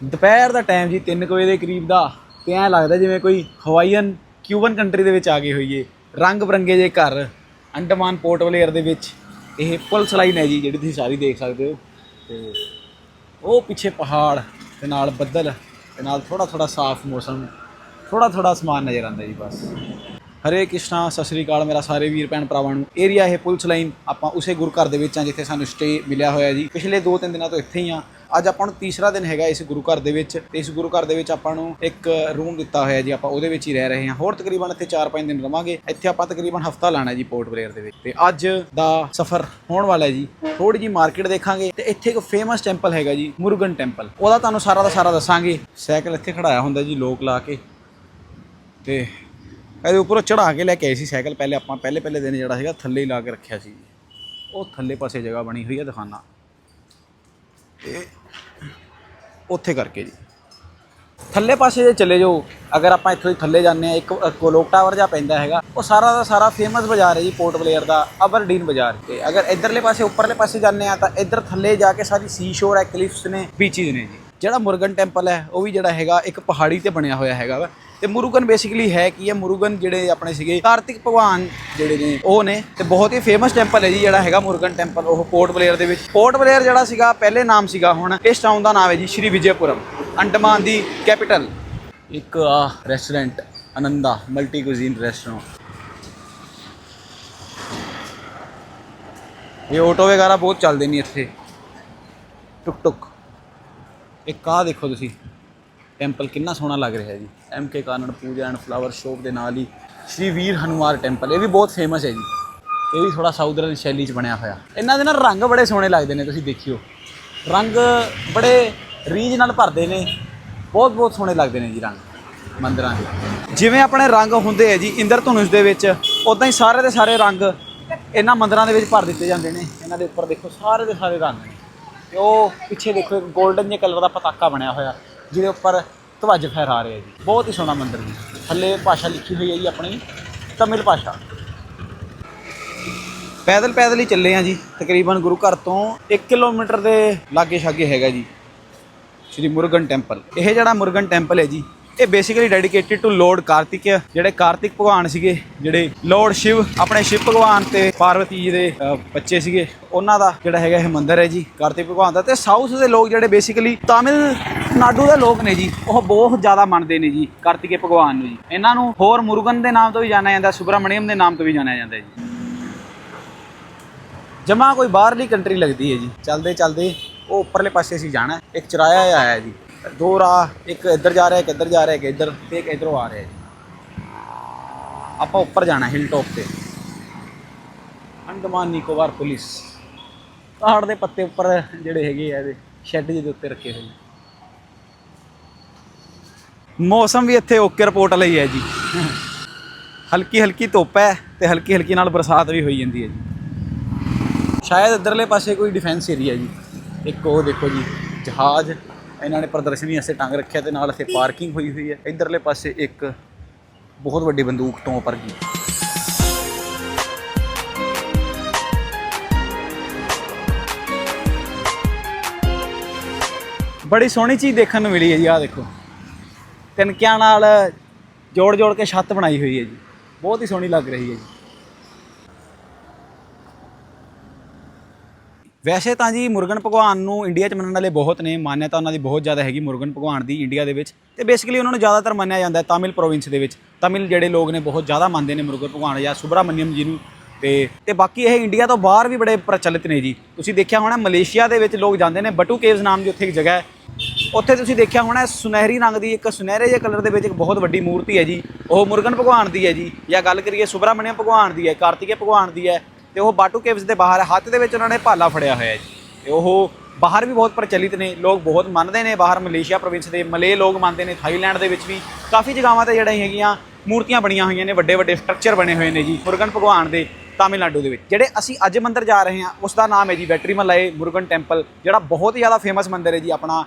ਦੁਪਹਿਰ ਦਾ ਟਾਈਮ ਜੀ 3 ਵਜੇ ਦੇ ਕਰੀਬ ਦਾ। ਤੇ ਐਂ ਲੱਗਦਾ ਜਿਵੇਂ ਕੋਈ ਹਵਾਈਅਨ ਕਿਊਬਨ ਕੰਟਰੀ ਦੇ ਵਿੱਚ ਆ ਗਏ ਹੋਈਏ। ਰੰਗ ਬਰੰਗੇ ਜੇ ਘਰ, ਅੰਡਮਾਨ ਪੋਰਟ ਵਲੇਅਰ ਦੇ ਵਿੱਚ। ਇਹ ਪੁਲਿਸ ਲਾਈਨ ਹੈ ਜੀ, ਜਿਹੜੀ ਤੁਸੀਂ ਸਾਰੀ ਦੇਖ ਸਕਦੇ ਹੋ। ਤੇ ਉਹ ਪਿੱਛੇ ਪਹਾੜ ਤੇ ਨਾਲ ਬੱਦਲ, ਤੇ ਨਾਲ ਥੋੜਾ ਥੋੜਾ ਸਾਫ਼ ਮੌਸਮ ਥੋੜਾ ਥੋੜਾ ਸਮਾਨ ਨਜ਼ਰ ਆਉਂਦਾ ਜੀ ਬਸ। ਹਰੇ ਕ੍ਰਿਸ਼ਨਾ, ਸਤਿ ਸ੍ਰੀ ਅਕਾਲ ਮੇਰਾ ਸਾਰੇ ਵੀਰ ਭੈਣ ਭਰਾਵਾਂ ਨੂੰ। ਏਰੀਆ ਇਹ ਪੁਲਿਸ ਲਾਈਨ, ਆਪਾਂ ਉਸੇ ਗੁਰੂ ਘਰ ਦੇ ਵਿੱਚ ਆ ਜਿੱਥੇ ਸਾਨੂੰ ਸਟੇ ਮਿਲਿਆ ਹੋਇਆ ਜੀ। ਪਿਛਲੇ 2-3 ਦਿਨਾਂ ਤੋਂ ਇੱਥੇ ਹੀ ਆ ਅੱਜ ਆਪਾਂ ਨੂੰ ਤੀਸਰਾ ਦਿਨ ਹੈਗਾ ਇਸ ਗੁਰੂ ਘਰ ਦੇ ਵਿੱਚ ਤੇ ਇਸ ਗੁਰੂ ਘਰ ਦੇ ਵਿੱਚ ਆਪਾਂ ਨੂੰ ਇੱਕ ਰੂਮ ਦਿੱਤਾ ਹੋਇਆ ਜੀ, ਆਪਾਂ ਉਹਦੇ ਵਿੱਚ ਹੀ ਰਹਿ ਰਹੇ ਹਾਂ। ਹੋਰ ਤਕਰੀਬਨ ਇੱਥੇ 4-5 ਦਿਨ ਰਵਾਂਗੇ। ਇੱਥੇ ਆਪਾਂ ਤਕਰੀਬਨ ਹਫਤਾ ਲਾਣਾ ਜੀ ਪੋਰਟ ਬਲੇਅਰ ਦੇ ਵਿੱਚ। ਤੇ ਅੱਜ ਦਾ ਸਫ਼ਰ ਹੋਣ ਵਾਲਾ ਹੈ ਜੀ। ਥੋੜੀ ਜੀ ਮਾਰਕੀਟ ਦੇਖਾਂਗੇ ਤੇ ਇੱਥੇ ਇੱਕ ਫੇਮਸ ਟੈਂਪਲ ਹੈਗਾ ਜੀ, ਮੁਰਗਨ ਟੈਂਪਲ ਉਹਦਾ ਤੁਹਾਨੂੰ ਸਾਰਾ ਦਾ ਸਾਰਾ ਦੱਸਾਂਗੇ। ਸਾਈਕਲ ਇੱਥੇ ਖੜਾਇਆ ਹੁੰਦਾ ਜੀ ਲੋਕ ਲਾ ਕੇ। ਤੇ ਇਹਦੇ ਉੱਪਰੋਂ ਚੜਾ ਕੇ ਲੈ ਕੇ ਆਏ ਸੀ ਸਾਈਕਲ। ਪਹਿਲੇ ਆਪਾਂ ਪਹਿਲੇ ਪਹਿਲੇ ਦਿਨ ਜਿਹੜਾ ਹੈਗਾ ਥੱਲੇ ਹੀ ਲਾ ਕੇ ਰੱਖਿਆ ਸੀ। ਉਹ ਥੱਲੇ ਪਾਸੇ ਜਗ੍ਹਾ ਬਣੀ ਹੋਈ ਹੈ ਦਿਖਾਣਾ ਤੇ ਉੱਥੇ ਕਰਕੇ ਜੀ। ਥੱਲੇ ਪਾਸੇ ਜੇ ਚਲੇ ਜਾਓ, ਅਗਰ ਆਪਾਂ ਇੱਥੋਂ ਦੀ ਥੱਲੇ ਜਾਂਦੇ ਆ ਇੱਕ ਕੋਲੋਕ ਟਾਵਰ ਜਾਂ ਪੈਂਦਾ ਹੈਗਾ, ਉਹ ਸਾਰਾ ਦਾ ਸਾਰਾ ਫੇਮਸ ਬਾਜ਼ਾਰ ਹੈ ਜੀ ਪੋਰਟ ਬਲੇਅਰ ਦਾ ਅਬਰਡੀਨ ਬਾਜ਼ਾਰ। ਤੇ ਅਗਰ ਇਧਰਲੇ ਪਾਸੇ, ਉੱਪਰਲੇ ਪਾਸੇ ਜਾਂਦੇ ਆ ਤਾਂ ਇੱਧਰ ਥੱਲੇ ਜਾ ਕੇ ਸਾਰੀ ਸੀ ਸ਼ੋਰ ਹੈ ਕਲਿਫਸ ਨੇ ਬੀਚੀਜ਼ ਨੇ ਜੀ। ਜਿਹੜਾ ਮੁਰਗਨ ਟੈਂਪਲ ਹੈ, ਉਹ ਵੀ ਜਿਹੜਾ ਹੈਗਾ, ਇੱਕ ਪਹਾੜੀ ਤੇ ਬਣਿਆ ਹੋਇਆ ਹੈਗਾ ਵਾ। ਤੇ ਮੁਰੂਗਨ ਬੇਸਿਕਲੀ ਹੈ ਕੀ ਹੈ, ਮੁਰੂਗਨ ਜਿਹੜੇ ਆਪਣੇ ਸੀਗੇ ਕਾਰਤਿਕ ਭਗਵਾਨ ਜਿਹੜੇ ਨੇ, ਉਹ ਨੇ ਤੇ ਬਹੁਤ ਹੀ ਫੇਮਸ ਟੈਂਪਲ ਹੈ ਜੀ, ਜਿਹੜਾ ਹੈਗਾ ਮੁਰੂਗਨ ਟੈਂਪਲ ਉਹ ਪੋਰਟ ਬਲੇਅਰ ਦੇ ਵਿੱਚ। ਪੋਰਟ ਬਲੇਅਰ ਜਿਹੜਾ ਸੀਗਾ, ਪਹਿਲੇ ਨਾਮ ਸੀਗਾ ਹੁਣ, ਇਸ ਟਾਊਨ ਦਾ ਨਾਮ ਹੈ ਜੀ, ਸ਼੍ਰੀ ਵਿਜੇਪੁਰਮ, ਅੰਡਮਾਨ ਦੀ ਕੈਪੀਟਲ ਇੱਕ, ਆ restaurant Ananda multi cuisine restaurant ਇਹ ਆਟੋ ਵਗੈਰਾ ਬਹੁਤ ਚੱਲਦੇ ਨੇ ਇੱਥੇ। ਟੁਕ ਟੁਕ ਇੱਕ ਆ ਦੇਖੋ ਤੁਸੀਂ। ਟੈਂਪਲ ਕਿੰਨਾ ਸੋਹਣਾ ਲੱਗ ਰਿਹਾ ਜੀ। M K Kannan puja and flower shop ਦੇ ਨਾਲ ਹੀ ਸ਼੍ਰੀ ਵੀਰ ਹਨੂਮਾਰ ਟੈਂਪਲ, ਇਹ ਵੀ ਬਹੁਤ ਫੇਮਸ ਹੈ ਜੀ। ਇਹ ਵੀ ਥੋੜਾ ਸਾਊਦਰਨ ਸ਼ੈਲੀ 'ਚ ਬਣਿਆ ਹੋਇਆ। ਇਹਨਾਂ ਦੇ ਨਾਲ ਰੰਗ ਬੜੇ ਸੋਹਣੇ ਲੱਗਦੇ ਨੇ, ਤੁਸੀਂ ਦੇਖਿਓ। ਰੰਗ ਬੜੇ ਰੀਝ ਨਾਲ ਭਰਦੇ ਨੇ, ਬਹੁਤ ਬਹੁਤ ਸੋਹਣੇ ਲੱਗਦੇ ਨੇ ਜੀ ਰੰਗ, ਮੰਦਰਾਂ ਦੇ। ਜਿਵੇਂ ਆਪਣੇ ਰੰਗ ਹੁੰਦੇ ਆ ਜੀ, ਇੰਦਰ ਧਨੁਸ਼ ਦੇ ਵਿੱਚ ਉਦਾਂ ਹੀ ਸਾਰੇ ਦੇ ਸਾਰੇ ਰੰਗ ਇਹਨਾਂ ਮੰਦਰਾਂ ਦੇ ਵਿੱਚ ਭਰ ਦਿੱਤੇ ਜਾਂਦੇ ਨੇ। ਇਹਨਾਂ ਦੇ ਉੱਪਰ ਦੇਖੋ, ਸਾਰੇ ਦੇ ਸਾਰੇ ਰੰਗ ਨੇ। ਤੇ ਉਹ ਪਿੱਛੇ ਦੇਖੋ, ਇੱਕ 골ਡਨ ਜਿਹੇ ਕਲਰ ਦਾ ਪਤਾਕਾ ਬਣਿਆ ਹੋਇਆ। ਜਿਹਦੇ ਉੱਪਰ ਧਵਜ ਫਹਿਰਾ ਰਿਹਾ ਜੀ। ਬਹੁਤ ਹੀ ਸੋਹਣਾ ਮੰਦਿਰ ਜੀ। ਥੱਲੇ ਭਾਸ਼ਾ ਲਿਖੀ ਹੋਈ ਹੈ ਜੀ ਆਪਣੀ, ਤਮਿਲ ਭਾਸ਼ਾ। ਪੈਦਲ ਪੈਦਲ ਹੀ ਚੱਲੇ ਆ ਜੀ, ਤਕਰੀਬਨ ਗੁਰੂ ਘਰ ਤੋਂ 1 ਕਿਲੋਮੀਟਰ ਦੇ ਲਾਗੇ ਛਾਗੇ ਹੈਗਾ ਜੀ, ਸ਼੍ਰੀ ਮੁਰਗਨ ਟੈਂਪਲ। ਇਹ ਜਿਹੜਾ ਮੁਰਗਨ ਟੈਂਪਲ ਹੈ ਜੀ ਇਹ basically dedicated to lord Kartik ਜਿਹੜੇ ਕਾਰਤਿਕ ਭਗਵਾਨ ਸੀਗੇ, ਜਿਹੜੇ ਲੋਰਡ ਸ਼ਿਵ ਆਪਣੇ ਸ਼ਿਵ ਭਗਵਾਨ ਤੇ ਪਾਰਵਤੀ ਜੀ ਦੇ ਬੱਚੇ ਸੀਗੇ, ਉਹਨਾਂ ਦਾ ਜਿਹੜਾ ਹੈਗਾ ਇਹ ਮੰਦਿਰ ਹੈ ਜੀ ਕਾਰਤਿਕ ਭਗਵਾਨ ਦਾ। ਤੇ ਸਾਊਥ ਦੇ ਲੋਕ ਜਿਹੜੇ ਬੇਸਿਕਲੀ ਤਾਮਿਲ ਨਾਡੂ ਦੇ ਲੋਕ ਨੇ ਜੀ, ਉਹ ਬਹੁਤ ਜ਼ਿਆਦਾ ਮੰਨਦੇ ਨੇ ਜੀ ਕਾਰਤਿਕੇ ਭਗਵਾਨ ਨੂੰ ਜੀ। ਇਹਨਾਂ ਨੂੰ ਹੋਰ ਮੁਰਗਨ ਦੇ ਨਾਮ ਤੋਂ ਵੀ ਜਾਣਿਆ ਜਾਂਦਾ, ਸੁਬਰਾਮਣੀਅਮ ਦੇ ਨਾਮ ਤੋਂ ਵੀ ਜਾਣਿਆ ਜਾਂਦਾ ਜੀ। ਜਮਾ ਕੋਈ ਬਾਹਰਲੀ ਕੰਟਰੀ ਲੱਗਦੀ ਹੈ ਜੀ। ਚਲਦੇ ਚਲਦੇ ਉਹ ਉੱਪਰਲੇ ਪਾਸੇ ਅਸੀਂ ਜਾਣਾ ਇੱਕ ਚਰਾਇਆ ਆਇਆ ਜੀ। ਦੋ ਰਾਹ, ਇੱਕ ਇੱਧਰ ਜਾ ਰਿਹਾ, ਇੱਕ ਇੱਧਰ ਜਾ ਰਿਹਾ, ਇੱਕ ਇੱਧਰ ਤੇ ਇੱਕ ਇੱਧਰੋਂ ਆ ਰਿਹਾ ਜੀ। ਆਪਾਂ ਉੱਪਰ ਜਾਣਾ ਹਿਲ ਟੌਪ ਤੇ। ਅੰਡਮਾਨ ਨਿਕੋਬਾਰ ਪੁਲਿਸ। ਪਹਾੜ ਦੇ ਪੱਤੇ ਉੱਪਰ ਜਿਹੜੇ ਹੈਗੇ ਆ ਇਹਦੇ, ਸ਼ੈੱਡ ਜਿਹੇ ਦੇ ਉੱਤੇ ਰੱਖੇ ਹੋਏ ਨੇ। ਮੌਸਮ ਵੀ ਇੱਥੇ ਓਕੇ ਰਿਪੋਰਟ ਲਈ ਹੈ ਜੀ। ਹਲਕੀ ਹਲਕੀ ਧੁੱਪ ਹੈ ਤੇ ਹਲਕੀ ਹਲਕੀ ਨਾਲ ਬਰਸਾਤ ਵੀ ਹੋਈ ਜਾਂਦੀ ਹੈ ਜੀ। ਸ਼ਾਇਦ ਇੱਧਰਲੇ ਪਾਸੇ ਕੋਈ ਡਿਫੈਂਸ ਏਰੀਆ ਜੀ। ਇੱਕ ਉਹ ਦੇਖੋ ਜੀ, ਜਹਾਜ਼। ਇਹਨਾਂ ਨੇ ਪ੍ਰਦਰਸ਼ਨੀ ਵਾਸਤੇ ਟੰਗ ਰੱਖਿਆ ਤੇ ਨਾਲ ਇੱਥੇ ਪਾਰਕਿੰਗ ਹੋਈ ਹੋਈ ਹੈ। ਇੱਧਰਲੇ ਪਾਸੇ ਇੱਕ ਬਹੁਤ ਵੱਡੀ ਬੰਦੂਕ ਤੋਂ ਪਰ ਗਈ। ਬੜੀ ਸੋਹਣੀ ਚੀਜ਼ ਦੇਖਣ ਨੂੰ ਮਿਲੀ ਹੈ ਜੀ, ਆਹ ਦੇਖੋ। ਤਿਨਕਿਆਂ ਨਾਲ ਜੋੜ ਜੋੜ ਕੇ ਛੱਤ ਬਣਾਈ ਹੋਈ ਹੈ ਜੀ। ਬਹੁਤ ਹੀ ਸੋਹਣੀ ਲੱਗ ਰਹੀ ਹੈ ਜੀ। ਵੈਸੇ ਤਾਂ ਜੀ ਮੁਰਗਨ ਭਗਵਾਨ ਨੂੰ ਇੰਡੀਆ 'ਚ ਮੰਨਣ ਵਾਲੇ ਬਹੁਤ ਨੇ, ਮਾਨਤਾ ਉਹਨਾਂ ਦੀ ਬਹੁਤ ਜ਼ਿਆਦਾ ਹੈਗੀ ਮੁਰਗਨ ਭਗਵਾਨ ਦੀ ਇੰਡੀਆ ਦੇ ਵਿੱਚ। ਤੇ ਬੇਸਿਕਲੀ ਉਹਨਾਂ ਨੂੰ ਜ਼ਿਆਦਾਤਰ ਮੰਨਿਆ ਜਾਂਦਾ ਹੈ ਤਾਮਿਲ ਪ੍ਰੋਵਿੰਸ ਦੇ ਵਿੱਚ। ਤਾਮਿਲ ਜਿਹੜੇ ਲੋਕ ਨੇ ਬਹੁਤ ਜ਼ਿਆਦਾ ਮੰਨਦੇ ਨੇ ਮੁਰਗਨ ਭਗਵਾਨ ਜਾਂ ਸੁਬਰਾਮਨਿਅਮ ਜੀ ਨੂੰ। ਤੇ ਤੇ ਬਾਕੀ ਇਹ ਇੰਡੀਆ ਤੋਂ ਬਾਹਰ ਵੀ ਬੜੇ ਪ੍ਰਚਲਿਤ ਨੇ ਜੀ। ਤੁਸੀਂ ਦੇਖਿਆ ਹੋਣਾ ਮਲੇਸ਼ੀਆ ਦੇ ਵਿੱਚ ਲੋਕ ਜਾਂਦੇ ਨੇ ਬਟੂ ਕੇਵਸ ਨਾਮ ਦੀ ਉੱਥੇ ਇੱਕ ਜਗ੍ਹਾ ਹੈ। ਉੱਥੇ ਤੁਸੀਂ ਦੇਖਿਆ ਹੋਣਾ ਸੁਨਹਿਰੀ ਰੰਗ ਦੀ ਇੱਕ ਸੁਨਹਿਰੇ ਜਿਹੇ ਕਲਰ ਦੇ ਵਿੱਚ ਇੱਕ ਬਹੁਤ ਵੱਡੀ ਮੂਰਤੀ ਹੈ ਜੀ। ਉਹ ਮੁਰਗਨ ਭਗਵਾਨ ਦੀ ਹੈ ਜੀ। ਜਾਂ ਗੱਲ ਕਰੀਏ ਸੁਬਰਾਮਨਿਅਮ ਭਗਵਾਨ ਦੀ ਹੈ ਕਾਰਤਿਕੇ ਭਗਵਾਨ ਦੀ ਹੈ। ਤੇ ਉਹ ਬਾਟੂ ਕੇਵਸ ਦੇ ਬਾਹਰ ਹੱਥ ਦੇ ਵਿੱਚ ਉਹਨਾਂ ਨੇ ਭਾਲਾ ਫੜਿਆ ਹੋਇਆ ਜੀ। ਤੇ ਉਹ ਬਾਹਰ ਵੀ ਬਹੁਤ ਪ੍ਰਚਲਿਤ ਨੇ, ਲੋਕ ਬਹੁਤ ਮੰਨਦੇ ਨੇ ਬਾਹਰ ਮਲੇਸ਼ੀਆ ਪ੍ਰੋਵਿੰਸ ਦੇ, ਮਲੇ ਲੋਕ ਮੰਨਦੇ ਨੇ, ਥਾਈਲੈਂਡ ਦੇ ਵਿੱਚ ਵੀ ਕਾਫੀ ਜਗ੍ਹਾਵਾਂ ਤੇ ਜਿਹੜੀਆਂ ਹੈਗੀਆਂ ਮੂਰਤੀਆਂ ਬਣੀਆਂ ਹੋਈਆਂ ਨੇ ਵੱਡੇ ਵੱਡੇ ਸਟਰਕਚਰ ਬਣੇ ਹੋਏ ਨੇ ਜੀ, ਮੁਰਗਨ ਭਗਵਾਨ ਦੇ ਤਾਮਿਲਨਾਡੂ ਦੇ ਵਿੱਚ। ਜਿਹੜੇ ਅਸੀਂ ਅੱਜ ਮੰਦਿਰ ਜਾ ਰਹੇ ਹਾਂ, ਉਸ ਦਾ ਨਾਮ ਹੈ ਜੀ ਵੈਟਰੀ ਮਲਾਈ ਮੁਰਗਨ ਟੈਂਪਲ ਜਿਹੜਾ ਬਹੁਤ ਹੀ ਜ਼ਿਆਦਾ ਫੇਮਸ ਮੰਦਿਰ ਹੈ ਜੀ ਆਪਣਾ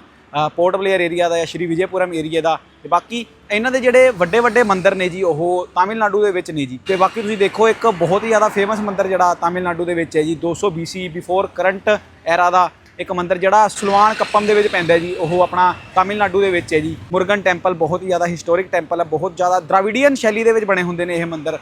ਪੋਰਟ ਬਲੇਅਰ ਏਰੀਆ ਦਾ ਜਾਂ ਸ਼੍ਰੀ ਵਿਜੇਪੁਰਮ ਏਰੀਆ ਦਾ ਤੇ ਬਾਕੀ ਇਹਨਾਂ ਦੇ ਜਿਹੜੇ ਵੱਡੇ ਵੱਡੇ ਮੰਦਿਰ ਨੇ ਜੀ, ਉਹ ਤਾਮਿਲਨਾਡੂ ਦੇ ਵਿੱਚ ਨੇ ਜੀ। ਤੇ ਬਾਕੀ ਤੁਸੀਂ ਦੇਖੋ, ਇੱਕ ਬਹੁਤ ਹੀ ਜ਼ਿਆਦਾ ਫੇਮਸ ਮੰਦਿਰ ਜਿਹੜਾ ਤਾਮਿਲਨਾਡੂ ਦੇ ਵਿੱਚ ਹੈ ਜੀ 200 BC ਬਿਫੋਰ ਕਰੰਟ ਐਰਾ ਦਾ ਇੱਕ ਮੰਦਿਰ ਜਿਹੜਾ ਸੁਲਵਾਨ ਕੱਪਮ ਦੇ ਵਿੱਚ ਪੈਂਦਾ ਜੀ, ਉਹ ਆਪਣਾ ਤਾਮਿਲਨਾਡੂ ਦੇ ਵਿੱਚ ਹੈ ਜੀ। ਮੁਰਗਨ ਟੈਂਪਲ ਬਹੁਤ ਹੀ ਜ਼ਿਆਦਾ ਹਿਸਟੋਰਿਕ ਟੈਂਪਲ ਹੈ ਬਹੁਤ ਜ਼ਿਆਦਾ ਦ੍ਰਾਵਿਡੀਅਨ ਸ਼ੈਲੀ ਦੇ ਵਿੱਚ ਬਣੇ ਹੁੰਦੇ ਨੇ ਇਹ ਮੰਦਿਰ।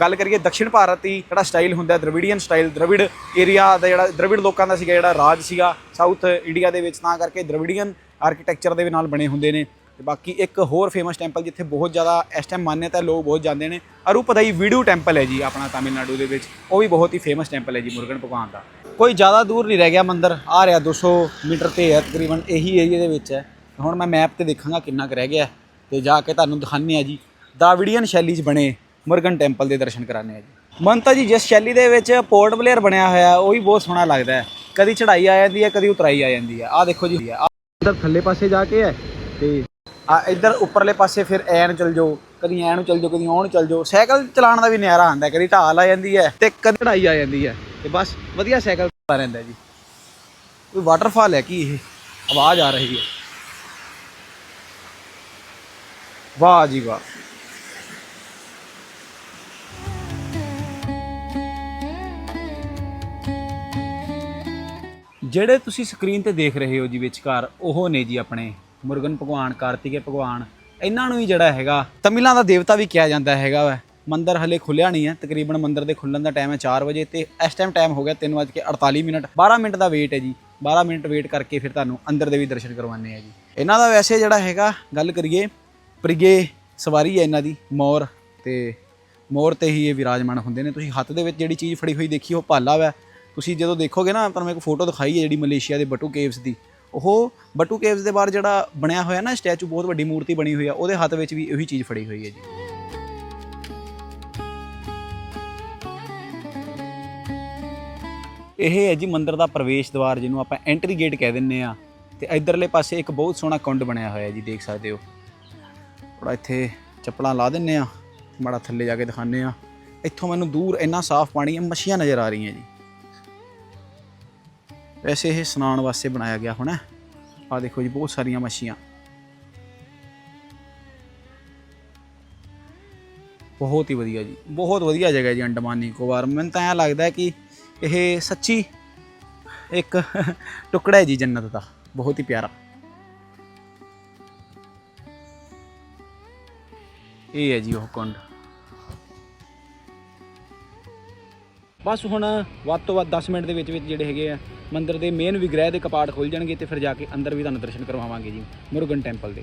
ਗੱਲ ਕਰੀਏ ਦੱਖਿਣ ਭਾਰਤ ਦੀ ਜਿਹੜਾ ਸਟਾਈਲ ਹੁੰਦਾ ਦ੍ਰਵਿਡੀਅਨ ਸਟਾਈਲ ਦ੍ਰਵਿੜ ਏਰੀਆ ਦਾ ਜਿਹੜਾ ਦ੍ਰਵਿੜ ਲੋਕਾਂ ਦਾ ਸੀਗਾ ਜਿਹੜਾ ਰਾਜ ਸੀਗਾ ਸਾਊਥ ਇੰਡੀਆ ਦੇ ਵਿੱਚ, ਤਾਂ ਕਰਕੇ ਦ੍ਰਵਿਡੀਅਨ ਆਰਕੀਟੈਕਚਰ ਦੇ ਨਾਲ ਬਣੇ ਹੁੰਦੇ ਨੇ ਤੇ ਬਾਕੀ ਇੱਕ ਹੋਰ ਫੇਮਸ ਟੈਂਪਲ ਜਿੱਥੇ ਬਹੁਤ ਜ਼ਿਆਦਾ ਇਸ ਟਾਈਮ ਮਾਨਿਅਤਾ ਹੈ, ਲੋਕ ਬਹੁਤ ਜਾਂਦੇ ਨੇ ਅਰੂਪਦਾਈ ਵੀਡੂ ਟੈਂਪਲ ਹੈ ਜੀ ਆਪਣਾ ਤਾਮਿਲਨਾਡੂ ਦੇ ਵਿੱਚ ਉਹ ਵੀ ਬਹੁਤ ਹੀ ਫੇਮਸ ਟੈਂਪਲ ਹੈ ਜੀ ਮੁਰਗਨ ਭਗਵਾਨ ਦਾ। ਕੋਈ ਜ਼ਿਆਦਾ ਦੂਰ ਨਹੀਂ ਰਹਿ ਗਿਆ ਮੰਦਿਰ ਆ ਰਿਹਾ 200 ਮੀਟਰ ਤੇ ਹੈ ਤਕਰੀਬਨ ਇਹੀ ਏਰੀਆ ਦੇ ਵਿੱਚ ਹੈ। ਹੁਣ ਮੈਂ ਮੈਪ ਤੇ ਦੇਖਾਂਗਾ ਕਿੰਨਾ ਕੁ ਰਹਿ ਗਿਆ ਤੇ ਜਾ ਕੇ ਤੁਹਾਨੂੰ ਦਿਖਾਉਂਦੇ ਆ ਜੀ। ਦ੍ਰਾਵਿਡੀਅਨ ਸ਼ੈਲੀ 'ਚ ਬਣੇ ਮੁਰਗਨ ਟੈਂਪਲ ਦੇ ਦਰਸ਼ਨ ਕਰਾਣੇ ਆ ਜੀ। ਮੰਤਾ ਜੀ ਜਿਸ ਸ਼ੈਲੀ ਦੇ ਵਿੱਚ ਪੋਰਟ ਬਲੇਅਰ ਬਣਿਆ ਹੋਇਆ ਉਹ ਵੀ ਬਹੁਤ ਸੋਹਣਾ ਲੱਗਦਾ ਹੈ। ਕਦੀ ਚੜਾਈ ਆ ਜਾਂਦੀ ਹੈ ਕਦੀ ਉਤਰਾਈ ਆ ਜਾਂਦੀ ਹੈ। ਆਹ ਦੇਖੋ ਜੀ। ਆਹ ਇੱਧਰ ਥੱਲੇ ਪਾਸੇ ਜਾ ਕੇ ਹੈ ਤੇ ਆ ਇੱਧਰ ਉੱਪਰਲੇ ਪਾਸੇ ਫਿਰ ਐਨ ਚਲ ਜਾਓ, ਕਦੀ ਐਨ ਨੂੰ ਚਲ ਜਾਓ, ਕਦੀ ਔਨ ਚਲ ਜਾਓ। ਸਾਈਕਲ ਚਲਾਉਣ ਦਾ ਵੀ ਨਿਆਰਾ ਆਉਂਦਾ, ਕਦੀ ਢਾਲ ਆ ਜਾਂਦੀ ਹੈ ਤੇ ਕਦੀ ਚੜਾਈ ਆ ਜਾਂਦੀ ਹੈ ਤੇ ਬਸ ਵਧੀਆ ਸਾਈਕਲ ਚਲਾ ਰਹਿੰਦਾ ਜੀ। ਕੋਈ ਵਾਟਰਫਾਲ ਹੈ ਕੀ ਇਹ? ਆਵਾਜ਼ ਆ ਰਹੀ ਹੈ। ਵਾਹ ਜੀ ਵਾਹ। ਜਿਹੜੇ ਤੁਸੀਂ ਸਕਰੀਨ ਤੇ ਦੇਖ ਰਹੇ ਹੋ ਜੀ ਵਿਚਕਾਰ, ਉਹ ਨੇ ਜੀ ਆਪਣੇ ਮੁਰਗਨ ਭਗਵਾਨ, ਕਾਰਤਿਕੇ ਭਗਵਾਨ। ਇਹਨਾਂ ਨੂੰ ਹੀ ਜਿਹੜਾ ਹੈਗਾ, ਤਮਿਲਾਂ ਦਾ ਦੇਵਤਾ ਵੀ ਕਿਹਾ ਜਾਂਦਾ ਹੈਗਾ ਵਾ। ਮੰਦਰ ਹਲੇ ਖੁੱਲਿਆ ਨਹੀਂ ਹੈ, ਤਕਰੀਬਨ ਮੰਦਰ ਦੇ ਖੁੱਲਣ ਦਾ ਟਾਈਮ ਹੈ 4 ਵਜੇ ਤੇ ਇਸ ਟਾਈਮ ਟਾਈਮ ਹੋ ਗਿਆ 3:48 ਮਿੰਟ। 12 ਮਿੰਟ ਦਾ ਵੇਟ ਹੈ ਜੀ। 12 ਮਿੰਟ ਵੇਟ ਕਰਕੇ ਫਿਰ ਤੁਹਾਨੂੰ ਅੰਦਰ ਦੇ ਵੀ ਦਰਸ਼ਨ ਕਰਵਾਉਂਦੇ ਆ ਜੀ। ਇਹਨਾਂ ਦਾ ਵੈਸੇ ਜਿਹੜਾ ਹੈਗਾ, ਗੱਲ ਕਰੀਏ, ਪ੍ਰਿਗੇ ਸਵਾਰੀ ਹੈ ਇਹਨਾਂ ਦੀ, ਮੋਰ ਤੇ ਮੋਰ ਤੇ ਹੀ ਇਹ ਵਿਰਾਜਮਾਨ ਹੁੰਦੇ ਨੇ। ਤੁਸੀਂ ਹੱਥ ਦੇ ਵਿੱਚ ਜਿਹੜੀ ਚੀਜ਼ ਫੜੀ ਹੋਈ ਦੇਖੀ, ਉਹ ਭਾਲਾ ਵੈ। ਤੁਸੀਂ ਜਦੋਂ ਦੇਖੋਗੇ ਨਾ, ਤੁਹਾਨੂੰ ਇੱਕ ਫੋਟੋ ਦਿਖਾਈ ਹੈ ਜਿਹੜੀ ਮਲੇਸ਼ੀਆ ਦੇ ਬਟੂ ਕੇਵਸ ਦੀ। ਉਹ ਬਟੂ ਕੇਵਸ ਦੇ ਬਾਹਰ ਜਿਹੜਾ ਬਣਿਆ ਹੋਇਆ ਨਾ, ਸਟੈਚੂ ਬਹੁਤ ਵੱਡੀ ਮੂਰਤੀ ਬਣੀ ਹੋਈ ਆ, ਉਹਦੇ ਹੱਥ ਵਿੱਚ ਵੀ ਉਹੀ ਚੀਜ਼ ਫੜੀ ਹੋਈ ਹੈ ਜੀ। ਇਹ ਹੈ ਜੀ ਮੰਦਿਰ ਦਾ ਪ੍ਰਵੇਸ਼ ਦਵਾਰ, ਜਿਹਨੂੰ ਆਪਾਂ ਐਂਟਰੀ ਗੇਟ ਕਹਿ ਦਿੰਨੇ ਆ ਤੇ ਇਧਰਲੇ ਪਾਸੇ ਇੱਕ ਬਹੁਤ ਸੋਹਣਾ ਕੁੰਡ ਬਣਿਆ ਹੋਇਆ ਜੀ, ਦੇਖ ਸਕਦੇ ਹੋ। ਥੋੜਾ ਇੱਥੇ ਚੱਪਲਾਂ ਲਾ ਦਿੰਨੇ ਆ ਮਾੜਾ ਥੱਲੇ ਜਾ ਕੇ ਦਿਖਾਉਂਦੇ ਆ ਇੱਥੋਂ ਮੈਨੂੰ ਦੂਰ ਇੰਨਾ ਸਾਫ਼ ਪਾਣੀ ਹੈ ਮੱਛੀਆਂ ਨਜ਼ਰ ਆ ਰਹੀਆਂ ਜੀ। ਵੈਸੇ ਇਹ ਸਨਾਨ ਵਾਸਤੇ ਬਣਾਇਆ ਗਿਆ ਹੋਣਾ। ਆ ਦੇਖੋ ਜੀ, ਬਹੁਤ ਸਾਰੀਆਂ ਮੱਛੀਆਂ। ਬਹੁਤ ਹੀ ਵਧੀਆ ਜੀ, ਬਹੁਤ ਵਧੀਆ ਜਗ੍ਹਾ ਜੀ ਅੰਡਮਾਨ ਨਿਕੋਬਾਰ ਮੈਨੂੰ ਤਾਂ ਐਂ ਲੱਗਦਾ ਕਿ ਇਹ ਸੱਚੀ ਇੱਕ ਟੁਕੜਾ ਹੈ ਜੀ ਜੰਨਤ ਦਾ। ਬਹੁਤ ਹੀ ਪਿਆਰਾ। ਇਹ ਹੈ ਜੀ ਉਹ ਕੁੰਡ। ਬਸ ਹੁਣ ਵੱਧ ਤੋਂ ਵੱਧ 10 ਮਿੰਟ ਦੇ ਵਿੱਚ ਵਿੱਚ ਜਿਹੜੇ ਹੈਗੇ ਆ ਮੰਦਿਰ ਦੇ ਮੇਨ ਵਿਗ੍ਰਹਿ ਦੇ ਕਪਾਟ ਖੁੱਲ ਜਾਣਗੇ ਤੇ ਫਿਰ ਜਾ ਕੇ ਅੰਦਰ ਵੀ ਤੁਹਾਨੂੰ ਦਰਸ਼ਨ ਕਰਵਾਵਾਂਗੇ ਜੀ, ਮੁਰਗਨ ਟੈਂਪਲ ਦੇ।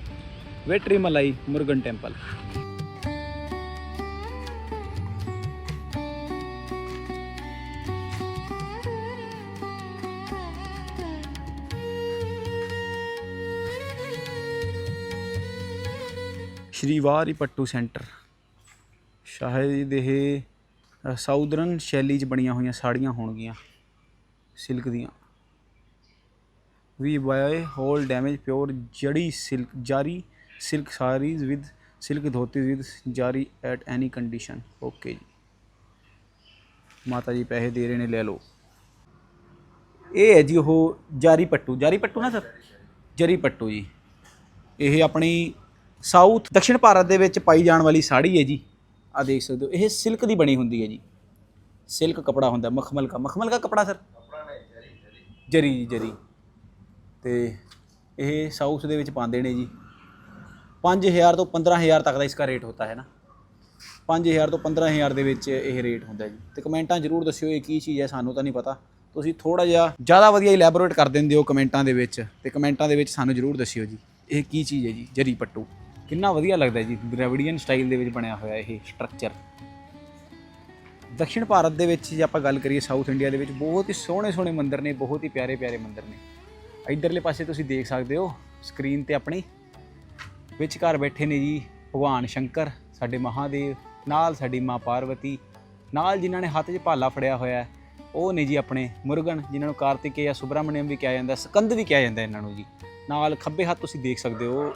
ਵੇਟਰੀ ਮਲਾਈ, ਮੁਰਗਨ ਟੈਂਪਲ ਸ਼੍ਰੀਵਾਰੀ ਪੱਟੂ ਸੈਂਟਰ। ਸ਼ਾਇਦ ਇਹ ਸਾਊਦਰਨ ਸ਼ੈਲੀ 'ਚ ਬਣੀਆਂ ਹੋਈਆਂ ਸਾੜੀਆਂ ਹੋਣਗੀਆਂ, ਸਿਲਕ ਦੀਆਂ। We buy whole damage pure zari silk zari silk saris with silk dhoti with zari at any condition okay ਜੀ। ਮਾਤਾ ਜੀ ਪੈਸੇ ਦੇ ਰਹੇ ਨੇ ਲੈ ਲਓ। ਇਹ ਹੈ ਜੀ ਉਹ ਜਾਰੀ ਪੱਟੂ। ਜਾਰੀ ਪੱਟੂ ਨਾ ਸਰ? ਜਰੀ ਪੱਟੂ ਜੀ। ਇਹ ਆਪਣੀ ਸਾਊਥ ਦક્ષਿਣ ਭਾਰਤ ਦੇ ਵਿੱਚ ਪਾਈ ਜਾਣ ਵਾਲੀ ਸਾੜੀ ਹੈ ਜੀ। ਆ ਦੇਖ ਸਕਦੇ ਹੋ ਇਹ ਸਿਲਕ ਦੀ ਬਣੀ ਹੁੰਦੀ ਹੈ ਜੀ। ਸਿਲਕ ਕਪੜਾ ਹੁੰਦਾ ਮਖਮਲ ਦਾ ਮਖਮਲ ਦਾ ਕਪੜਾ ਸਰ? ਜਰੀ ਜੀ ਜਰੀ। ਤੇ ਇਹ ਸਾਊਥ ਦੇ ਵਿੱਚ ਪਾਉਂਦੇ ਨੇ ਜੀ। 5000 ਤੋਂ 15000 ਤੱਕ ਦਾ ਇਸਕਾ ਰੇਟ ਹੁੰਦਾ ਹੈ ਨਾ। 5000 ਤੋਂ 15000 ਦੇ ਵਿੱਚ ਇਹ ਰੇਟ ਹੁੰਦਾ ਜੀ। ਤੇ ਕਮੈਂਟਾਂ ਜ਼ਰੂਰ ਦੱਸਿਓ ਇਹ ਕੀ ਚੀਜ਼ ਹੈ, ਸਾਨੂੰ ਤਾਂ ਨਹੀਂ ਪਤਾ। ਤੁਸੀਂ ਥੋੜਾ ਜਿਹਾ ਜ਼ਿਆਦਾ ਵਧੀਆ ਇਲੈਬੋਰੇਟ ਕਰ ਦਿੰਦੇ ਹੋ ਕਮੈਂਟਾਂ ਦੇ ਵਿੱਚ ਤੇ ਕਮੈਂਟਾਂ ਦੇ ਵਿੱਚ ਸਾਨੂੰ ਜ਼ਰੂਰ ਦੱਸਿਓ ਜੀ। ਇਹ ਕੀ ਚੀਜ਼ ਹੈ ਜੀ, ਜਰੀ ਪੱਟੂ। ਕਿੰਨਾ ਵਧੀਆ ਲੱਗਦਾ ਜੀ ਦ੍ਰਵਿਡੀਅਨ ਸਟਾਈਲ ਦੇ ਵਿੱਚ ਬਣਿਆ ਹੋਇਆ ਇਹ ਸਟਰਕਚਰ ਦક્ષਿਣ ਭਾਰਤ ਦੇ ਵਿੱਚ ਜੇ ਆਪਾਂ ਗੱਲ ਕਰੀਏ ਸਾਊਥ ਇੰਡੀਆ ਦੇ ਵਿੱਚ, ਬਹੁਤ ਹੀ ਸੋਹਣੇ ਸੋਹਣੇ ਮੰਦਿਰ ਨੇ, ਬਹੁਤ ਹੀ ਪਿਆਰੇ ਪਿਆਰੇ ਮੰਦਿਰ ਨੇ। ਇਧਰਲੇ ਪਾਸੇ ਤੁਸੀਂ ਦੇਖ ਸਕਦੇ ਹੋ ਸਕਰੀਨ ਤੇ ਆਪਣੀ, ਵਿੱਚ ਘਰ ਬੈਠੇ ਨੇ ਜੀ ਭਗਵਾਨ ਸ਼ੰਕਰ, ਸਾਡੇ ਮਹਾਦੇਵ, ਨਾਲ ਸਾਡੀ ਮਾਂ ਪਾਰਵਤੀ, ਨਾਲ ਜਿਨ੍ਹਾਂ ਨੇ ਹੱਥ 'ਚ ਭਾਲਾ ਫੜਿਆ ਹੋਇਆ ਉਹ ਨੇ ਜੀ ਆਪਣੇ ਮੁਰਗਨ, ਜਿਨ੍ਹਾਂ ਨੂੰ ਕਾਰਤਿਕੇ ਜਾਂ ਸੁਬਰਾਮਣਿਅਮ ਵੀ ਕਿਹਾ ਜਾਂਦਾ, ਸਕੰਦ ਵੀ ਕਿਹਾ ਜਾਂਦਾ ਇਹਨਾਂ ਨੂੰ ਜੀ। ਨਾਲ ਖੱਬੇ ਹੱਥ ਤੁਸੀਂ ਦੇਖ ਸਕਦੇ ਹੋ,